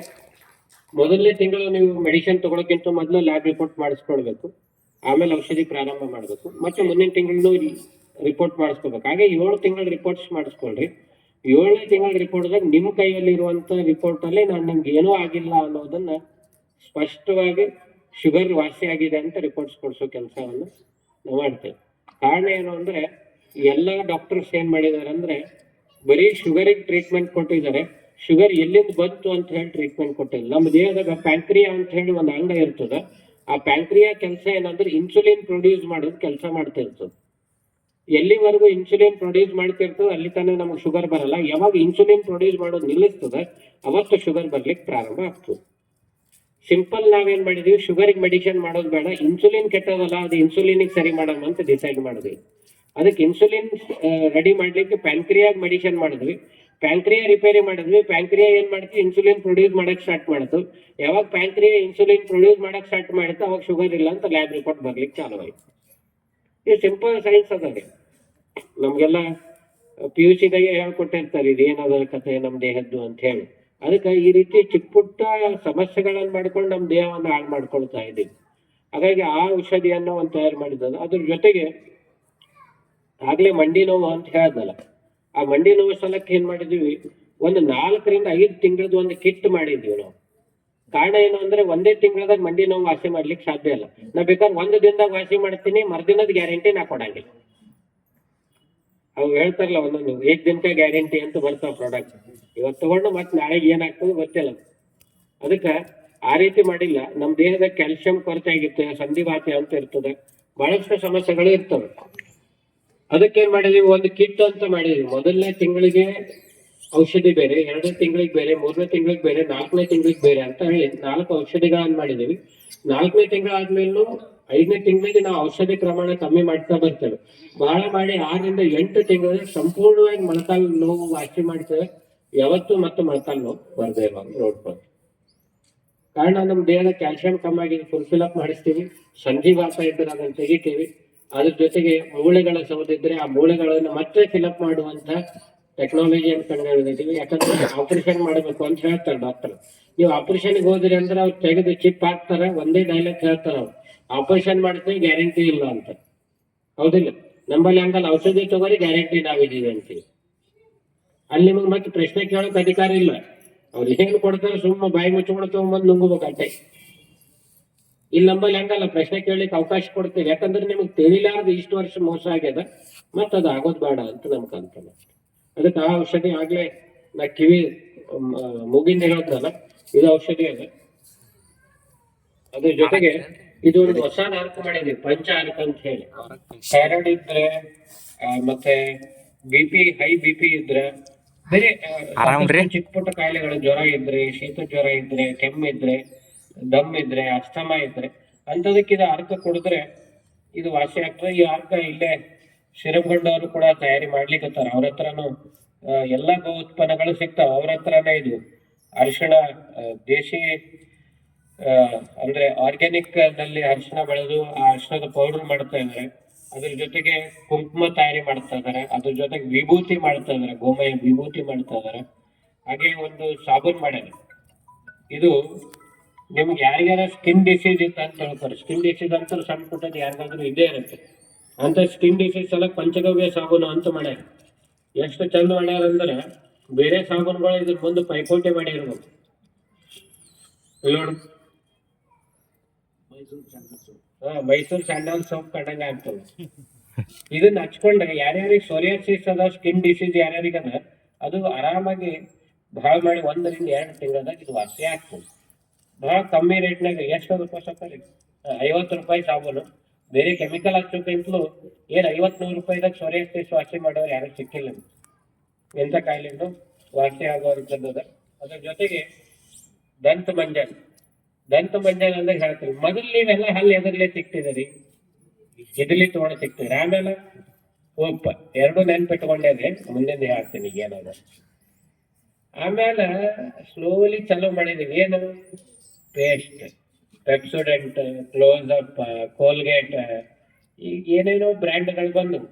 A: ಮೊದಲನೇ ತಿಂಗಳು ನೀವು ಮೆಡಿಸಿನ್ ತಗೊಳಕ್ಕಿಂತ ಮೊದಲು ಲ್ಯಾಬ್ ರಿಪೋರ್ಟ್ ಮಾಡಿಸ್ಕೊಳ್ಬೇಕು. ಆಮೇಲೆ ಔಷಧಿ ಪ್ರಾರಂಭ ಮಾಡಬೇಕು. ಮತ್ತೆ ಮುಂದಿನ ತಿಂಗಳು ರಿಪೋರ್ಟ್ ಮಾಡಿಸ್ಕೋಬೇಕು ಹಾಗೆ ಏಳು ತಿಂಗಳ ರಿಪೋರ್ಟ್ಸ್ ಮಾಡಿಸ್ಕೊಳ್ರಿ. ಏಳನೇ ತಿಂಗಳ ರಿಪೋರ್ಟ್ದಾಗ ನಿಮ್ಮ ರಿಪೋರ್ಟ್ ಅಲ್ಲಿ ನಾನು ನಿಮ್ಗೆ ಏನೂ ಆಗಿಲ್ಲ ಅನ್ನೋದನ್ನ ಸ್ಪಷ್ಟವಾಗಿ ಶುಗರ್ ವಾಸಿ ಆಗಿದೆ ಅಂತ ರಿಪೋರ್ಟ್ಸ್ ಕೊಡಿಸೋ ಕೆಲಸವನ್ನು ನಾವು ಮಾಡ್ತೇವೆ. ಕಾರಣ ಏನು ಅಂದ್ರೆ, ಎಲ್ಲ ಡಾಕ್ಟರ್ಸ್ ಏನ್ ಮಾಡಿದ್ದಾರೆ ಅಂದ್ರೆ, ಬರೀ ಶುಗರಿಗೆ ಟ್ರೀಟ್ಮೆಂಟ್ ಕೊಟ್ಟಿದ್ದಾರೆ. ಶುಗರ್ ಎಲ್ಲಿಂದ ಬಂತು ಅಂತ ಹೇಳಿ ಟ್ರೀಟ್ಮೆಂಟ್ ಕೊಟ್ಟಿಲ್ಲ ನಮ್ಮ ದೇಹದಾಗ ಪ್ಯಾಂಕ್ರಿಯಾ ಅಂತ ಹೇಳಿ ಒಂದು ಅಂಗ ಇರ್ತದ. ಆ ಪ್ಯಾಂಕ್ರಿಯಾ ಕೆಲಸ ಏನಂದ್ರೆ ಇನ್ಸುಲಿನ್ ಪ್ರೊಡ್ಯೂಸ್ ಮಾಡೋದು ಕೆಲಸ ಮಾಡ್ತಿರ್ತದೆ. ಎಲ್ಲಿವರೆಗೂ ಇನ್ಸುಲಿನ್ ಪ್ರೊಡ್ಯೂಸ್ ಮಾಡ್ತಿರ್ತದೆ, ಅಲ್ಲಿ ತನಕ ನಮಗೆ ಶುಗರ್ ಬರಲ್ಲ. ಯಾವಾಗ ಇನ್ಸುಲಿನ್ ಪ್ರೊಡ್ಯೂಸ್ ಮಾಡೋದು ನಿಲ್ಲಿಸ್ತದೆ, ಅವತ್ತು ಶುಗರ್ ಬರ್ಲಿಕ್ಕೆ ಪ್ರಾರಂಭ ಆಗ್ತದೆ. ಸಿಂಪಲ್ ನಾವೇನ್ ಮಾಡಿದೀವಿ, ಶುಗರಿಗೆ ಮೆಡಿಸಿನ್ ಮಾಡೋದು ಬೇಡ. ಇನ್ಸುಲಿನ್ ಕೆಟ್ಟದಲ್ಲ, ಅದು ಇನ್ಸುಲಿನಿಗೆ ಸರಿ ಮಾಡೋಣ ಅಂತ ಡಿಸೈಡ್ ಮಾಡಿದ್ವಿ. ಅದಕ್ಕೆ ಇನ್ಸುಲಿನ್ ರೆಡಿ ಮಾಡ್ಲಿಕ್ಕೆ ಪ್ಯಾಂಕ್ರಿಯಾಗ್ ಮೆಡಿಸಿನ್ ಮಾಡಿದ್ವಿ. ಪ್ಯಾಂಕ್ರಿಯಾ ರಿಪೇರಿ ಮಾಡಿದ್ವಿ. ಪ್ಯಾಂಕ್ರಿಯಾ ಏನ್ ಮಾಡ್ತೀವಿ? ಇನ್ಸುಲಿನ್ ಪ್ರೊಡ್ಯೂಸ್ ಮಾಡಕ್ ಸ್ಟಾರ್ಟ್ ಮಾಡ್ತು. ಯಾವಾಗ ಪ್ಯಾಂಕ್ರಿಯಾ ಇನ್ಸುಲಿನ್ ಪ್ರೊಡ್ಯೂಸ್ ಮಾಡಕ್ ಸ್ಟಾರ್ಟ್ ಮಾಡುತ್ತೆ ಅವಾಗ ಶುಗರ್ ಇಲ್ಲ ಅಂತ ಲ್ಯಾಬ್ ರಿಪೋರ್ಟ್ ಬರ್ಲಿಕ್ಕೆ ಚಾಲು ಆಯ್ತು ಇದು ಸಿಂಪಲ್ ಸೈನ್ಸ್ ಅದ. ರೀ ನಮ್ಗೆಲ್ಲ ಪಿ ಯು ಸಿದಾಗೆ ಹೇಳ್ಕೊಟ್ಟಿರ್ತಾರೆ ಇದೇನದ ಕಥೆ ನಮ್ಮ ದೇಹದ್ದು? ಅಂತ ಹೇಳಿ. ಅದಕ್ಕೆ ಈ ರೀತಿ ಚಿಕ್ಕ ಪುಟ್ಟ ಸಮಸ್ಯೆಗಳನ್ನು ಮಾಡ್ಕೊಂಡು ನಮ್ಮ ದೇಹವನ್ನು ಹಾಳು ಮಾಡ್ಕೊಳ್ತಾ ಇದ್ದೀವಿ. ಹಾಗಾಗಿ ಆ ಔಷಧಿಯನ್ನು ಒಂದು ತಯಾರು ಮಾಡಿದ್ದಲ್ಲ. ಅದ್ರ ಜೊತೆಗೆ ಆಗ್ಲೇ ಮಂಡಿ ನೋವು ಅಂತ ಹೇಳ್ದಲ್ಲ. ಆ ಮಂಡಿ ನೋವು ಸಲಕ್ಕೆ ಏನ್ ಮಾಡಿದ್ವಿ? ಒಂದು ನಾಲ್ಕರಿಂದ ಐದು ತಿಂಗಳದ್ದು ಒಂದು ಕಿಟ್ ಮಾಡಿದ್ವಿ ನಾವು. ಕಾರಣ ಏನು ಅಂದ್ರೆ ಒಂದೇ ತಿಂಗಳದಾಗ ಮಂಡಿ ನೋವು ವಾಸಿ ಮಾಡ್ಲಿಕ್ಕೆ ಸಾಧ್ಯ ಇಲ್ಲ. ನಾ ಬೇಕಾದ್ರೆ ಒಂದು ದಿನದಾಗ ವಾಸಿ ಮಾಡ್ತೀನಿ, ಮರ್ದಿನದ ಗ್ಯಾರಂಟಿ ನಾ ಕೊಡಂಗಿಲ್ಲ. ಅವು ಹೇಳ್ತಾರಲ್ಲ ಒಂದೊಂದು, ಏಕ್ ದಿನಕ ಗ್ಯಾರಂಟಿ ಅಂತ ಬರ್ತಾವ ಪ್ರಾಡಕ್ಟ್ ಇವತ್ತು ತಗೊಂಡು ಮತ್ತೆ ನಾಳೆಗೆ ಏನಾಗ್ತದೆ ಗೊತ್ತಿಲ್ಲ. ಅದಕ್ಕೆ ಆ ರೀತಿ ಮಾಡಿಲ್ಲ. ನಮ್ಮ ದೇಹದ ಕ್ಯಾಲ್ಸಿಯಂ ಕೊರತೆ ಆಗಿತ್ತು ಸಂಧಿವಾತಿ ಅಂತ ಇರ್ತದೆ. ಬಹಳಷ್ಟು ಸಮಸ್ಯೆಗಳು ಇರ್ತವೆ. ಅದಕ್ಕೆ ಏನ್ ಮಾಡಿದೀವಿ ಒಂದು ಕಿಟ್ ಅಂತ ಮಾಡಿದೀವಿ ಮೊದಲನೇ ತಿಂಗಳಿಗೆ ಔಷಧಿ ಬೇರೆ, ಎರಡನೇ ತಿಂಗಳಿಗೆ ಬೇರೆ, ಮೂರನೇ ತಿಂಗಳಿಗೆ ಬೇರೆ, ನಾಲ್ಕನೇ ತಿಂಗಳಿಗೆ ಬೇರೆ ಅಂತ ಹೇಳಿ ನಾಲ್ಕು ಔಷಧಿಗಳನ್ನ ಮಾಡಿದೀವಿ. ನಾಲ್ಕನೇ ತಿಂಗಳಾದ್ಮೇಲೂ ಐದನೇ ತಿಂಗಳಿಗೆ ನಾವು ಔಷಧಿ ಪ್ರಮಾಣ ಕಮ್ಮಿ ಮಾಡ್ತಾ ಬರ್ತೇವೆ. ಬಹಳ ಮಾಡಿ ಆರರಿಂದ ಎಂಟು ತಿಂಗಳಿಗೆ ಸಂಪೂರ್ಣವಾಗಿ ಮೊಳಕಾಲು ನೋವು ವಾಸಿ ಮಾಡ್ತೇವೆ. ಯಾವತ್ತು ಮತ್ತೆ ಮೊಳಕಾಲು ನೋವು ಬರದೇ ರೋಡ್ ನೋಡ್ಬೋದು ಕಾರಣ ನಮ್ಮ ದೇಹದ ಕ್ಯಾಲ್ಸಿಯಂ ಕಮ್ಮಿ ಆಗಿದೆ ಫುಲ್ಫಿಲ್ ಅಪ್ ಮಾಡಿಸ್ತೀವಿ. ಸಂಧಿವಾತ ಇದ್ರೆ ಅದನ್ನ ತೆಗಿತೀವಿ. ಅದ್ರ ಜೊತೆಗೆ ಮೂಳೆಗಳ ಸೌದಿದ್ರೆ ಆ ಮೂಳೆಗಳನ್ನು ಮತ್ತೆ ಫಿಲಪ್ ಮಾಡುವಂತ ಟೆಕ್ನಾಲಜಿಯನ್ನು ಕಂಡುಹಿಡಿದಿದ್ದೀವಿ ಯಾಕಂದ್ರೆ ಆಪರೇಷನ್ ಮಾಡಬೇಕು ಅಂತ ಹೇಳ್ತಾರೆ ಡಾಕ್ಟರ್ ನೀವು ಆಪರೇಷನ್ಗೆ ಹೋದ್ರಿ ಅಂದ್ರೆ ಅವ್ರು ತೆಗೆದು ಚಿಪ್ ಹಾಕ್ತಾರೆ ಒಂದೇ ಡೈಲಾಗ್ ಹೇಳ್ತಾರೆ ಅವ್ರು. ಆಪರೇಷನ್ ಮಾಡ್ತೀವಿ ಗ್ಯಾರಂಟಿ ಇಲ್ಲ ಅಂತ. ಹೌದಿಲ್ಲ? ನಮ್ಮಲ್ಲಿ ಹಂಗಲ್ಲ ಔಷಧಿ ತಗೋರಿ ಗ್ಯಾರಂಟಿ ನಾವಿದ್ದೀವಿ ಅಂತೀವಿ. ಅಲ್ಲಿ ನಿಮಗೆ ಮತ್ತೆ ಪ್ರಶ್ನೆ ಕೇಳೋಕೆ ಅಧಿಕಾರ ಇಲ್ಲ. ಅವ್ರು ಏನು ಕೊಡ್ತಾರೆ ಸುಮ್ಮ ಬಾಯಿ ಮುಚ್ಚಿಕೊಂಡು ತಗೊಂಬಂದು ನುಂಗಬೇಕಂತೆ ಅಷ್ಟೇ ಇಲ್ಲಿ ನಮ್ಮಲ್ಲಿ ಹೆಂಗಲ್ಲ ಪ್ರಶ್ನೆ ಕೇಳಲಿಕ್ಕೆ ಅವಕಾಶ ಕೊಡ್ತೀವಿ. ಯಾಕಂದ್ರೆ ನಿಮಗೆ ತಿಳಿಲಾರ್ದು ಇಷ್ಟು ವರ್ಷ ಮೋಸ ಆಗ್ಯದ ಮತ್ತೆ ಅದು ಆಗೋದು ಬೇಡ ಅಂತ ನಮ್ಗೆ ಅನ್ಕಲ್ಲ ಅದಕ್ಕೆ ಆ ಔಷಧಿ ಆಗ್ಲೇ ನಾ ಕಿವಿ ಮುಗಿಂದ ಹೇಳೋದ್ನಲ್ಲ ಇದು ಔಷಧಿ ಅದ. ಅದ್ರ ಜೊತೆಗೆ ಇದು ಒಂದು ಹೊಸ ಅರ್ಥ ಮಾಡಿದ್ವಿ ಪಂಚ ಅರ್ಥ ಅಂತ ಹೇಳಿ. ಥೈರಾಯ್ಡ್ ಇದ್ರೆ ಮತ್ತೆ B P high B P ಇದ್ರೆ ಬೇರೆ ಚಿಕ್ಕ ಪುಟ್ಟ ಕಾಯಿಲೆಗಳು ಜ್ವರ ಇದ್ರೆ ಶೀತ ಜ್ವರ ಇದ್ರೆ ಕೆಮ್ಮು ಇದ್ರೆ ದಮ್ ಇದ್ರೆ ಅಸ್ತಮ ಇದ್ರೆ, ಅಂಥದಕ್ಕೆ ಇದು ಅರ್ಕ ಕುಡಿದ್ರೆ, ಇದು ವಾಸಿ ಆಗ್ತದೆ. ಈ ಅರ್ಕ ಇಲ್ಲೇ ಅವರು ಕೂಡ ತಯಾರಿ ಮಾಡ್ಲಿಕ್ಕತ್ತಾರ ಅವ್ರ ಹತ್ರನು ಎಲ್ಲ ಗೋ ಉತ್ಪನ್ನಗಳು ಸಿಗ್ತಾವ. ಅವ್ರ ಹತ್ರನೇ ಇದು ಅರಿಶಿಣ ದೇಶಿ ಅಂದ್ರೆ ಆರ್ಗ್ಯಾನಿಕ್ನಲ್ಲಿ ಅರಿಶಿಣ ಬೆಳೆದು ಆ ಅರಿಶಿಣದ ಪೌಡರ್ ಮಾಡ್ತಾ ಇದಾರೆ. ಅದ್ರ ಜೊತೆಗೆ ಕುಂಕುಮ ತಯಾರಿ ಮಾಡ್ತಾ ಇದಾರೆ. ಅದ್ರ ಜೊತೆಗೆ ವಿಭೂತಿ ಮಾಡ್ತಾ ಇದಾರೆ. ಗೋಮಯ ವಿಭೂತಿ ಮಾಡ್ತಾ ಇದಾರೆ. ಹಾಗೆ ಒಂದು ಸಾಬೂನ್ ಮಾಡ್ಯಾರ ಇದು ನಿಮ್ಗೆ ಯಾರಿಗಾರ ಸ್ಕಿನ್ ಡಿಸೀಸ್ ಇತ್ತು ಅಂತ ಹೇಳ್ತಾರೆ. ಸ್ಕಿನ್ ಡಿಸೀಸ್ ಅಂತ ಸಣ್ಣ ಪುಟ್ಟದ್ದು ಯಾರಿಗಾದ್ರೂ ಇದೇ ಇರುತ್ತೆ. ಅಂತ ಸ್ಕಿನ್ ಡಿಸೀಸ್ ಎಲ್ಲ ಪಂಚಗವ್ಯ ಸಾಬೂನು ಅಂತ ಮಾಡ್ಯಾರ. ಎಷ್ಟು ಚಂದ ಮಾಡ್ಯಾರ ಅಂದ್ರೆ ಬೇರೆ ಸಾಬೂನುಗಳು ಇದ್ರ ಮುಂದೆ ಪೈಪೋಟಿ ಮಾಡಿರ್ಬೋದು. ನೋಡು. ಹಾ, ಮೈಸೂರು ಸ್ಯಾಂಡಲ್ ಸೋಪ್ ಕಂಡಂಗ ಆಗ್ತದೆ. ಇದನ್ನ ಹಚ್ಕೊಂಡ್ರೆ ಯಾರ್ಯಾರಿಗೆ ಸೋರಿಯಾಸಿಸ್ ಅದ ಸ್ಕಿನ್ ಡಿಸೀಸ್ ಯಾರ್ಯಾರಿಗದ ಅದು ಆರಾಮಾಗಿ ಭಾಳ ಮಾಡಿ ಒಂದರಿಂದ ಎರಡು ತಿಂಗಳದಾಗ ಇದು ವಾಸಿ ಆಗ್ತದೆ. ಬಹಳ ಕಮ್ಮಿ ರೇಟ್ನಾಗ ಎಷ್ಟು ರೂಪಾಯಿ ರೀ ಐವತ್ತು ರೂಪಾಯಿ ಸಾಬೂನು. ಬೇರೆ ಕೆಮಿಕಲ್ ಹಚ್ಚೋಕ್ಕಿಂತಲೂ ಏನು ಐವತ್ತು ನೂರು ರೂಪಾಯಿದಾಗ ಸೋರಿಯಾಸಿಸ್ ವಾಸಿ ಮಾಡೋರು ಯಾರು ಸಿಕ್ಕಿಲ್ಲ. ಎಂಥ ಕಾಯಿಲೆಯಿಂದ ವಾಸಿ ಆಗೋವಂಥದ್ದು ಅದ. ಅದ್ರ ಜೊತೆಗೆ ದಂತ ಮಂಜನ್. ದಂತ ಮಂಜನ್ ಅಂದ್ರೆ ಹೇಳ್ತೀವಿ ಮೊದಲು ನೀವೆಲ್ಲ ಹಲ್ಲು ಎದರ್ಲೆ ಸಿಕ್ತಿದ್ರಿ ಇಡ್ಲಿ ತಗೊಂಡು ಸಿಕ್ತಿದ್ರಿ ಆಮೇಲೆ ಉಪ್ಪ. ಎರಡು ನೆನ್ಪಿಟ್ಕೊಂಡೇನೆ ಮುಂದಿನ ಹೇಳ್ತೀನಿ ಈಗ ಏನದ. ಆಮೇಲೆ ಸ್ಲೋಲಿ ಚಲೋ ಮಾಡಿದೀವಿ ಏನು? Paste Pepsodent close up Colgate ಈಗ ಏನೇನೋ ಬ್ರ್ಯಾಂಡ್ಗಳು ಬಂದವು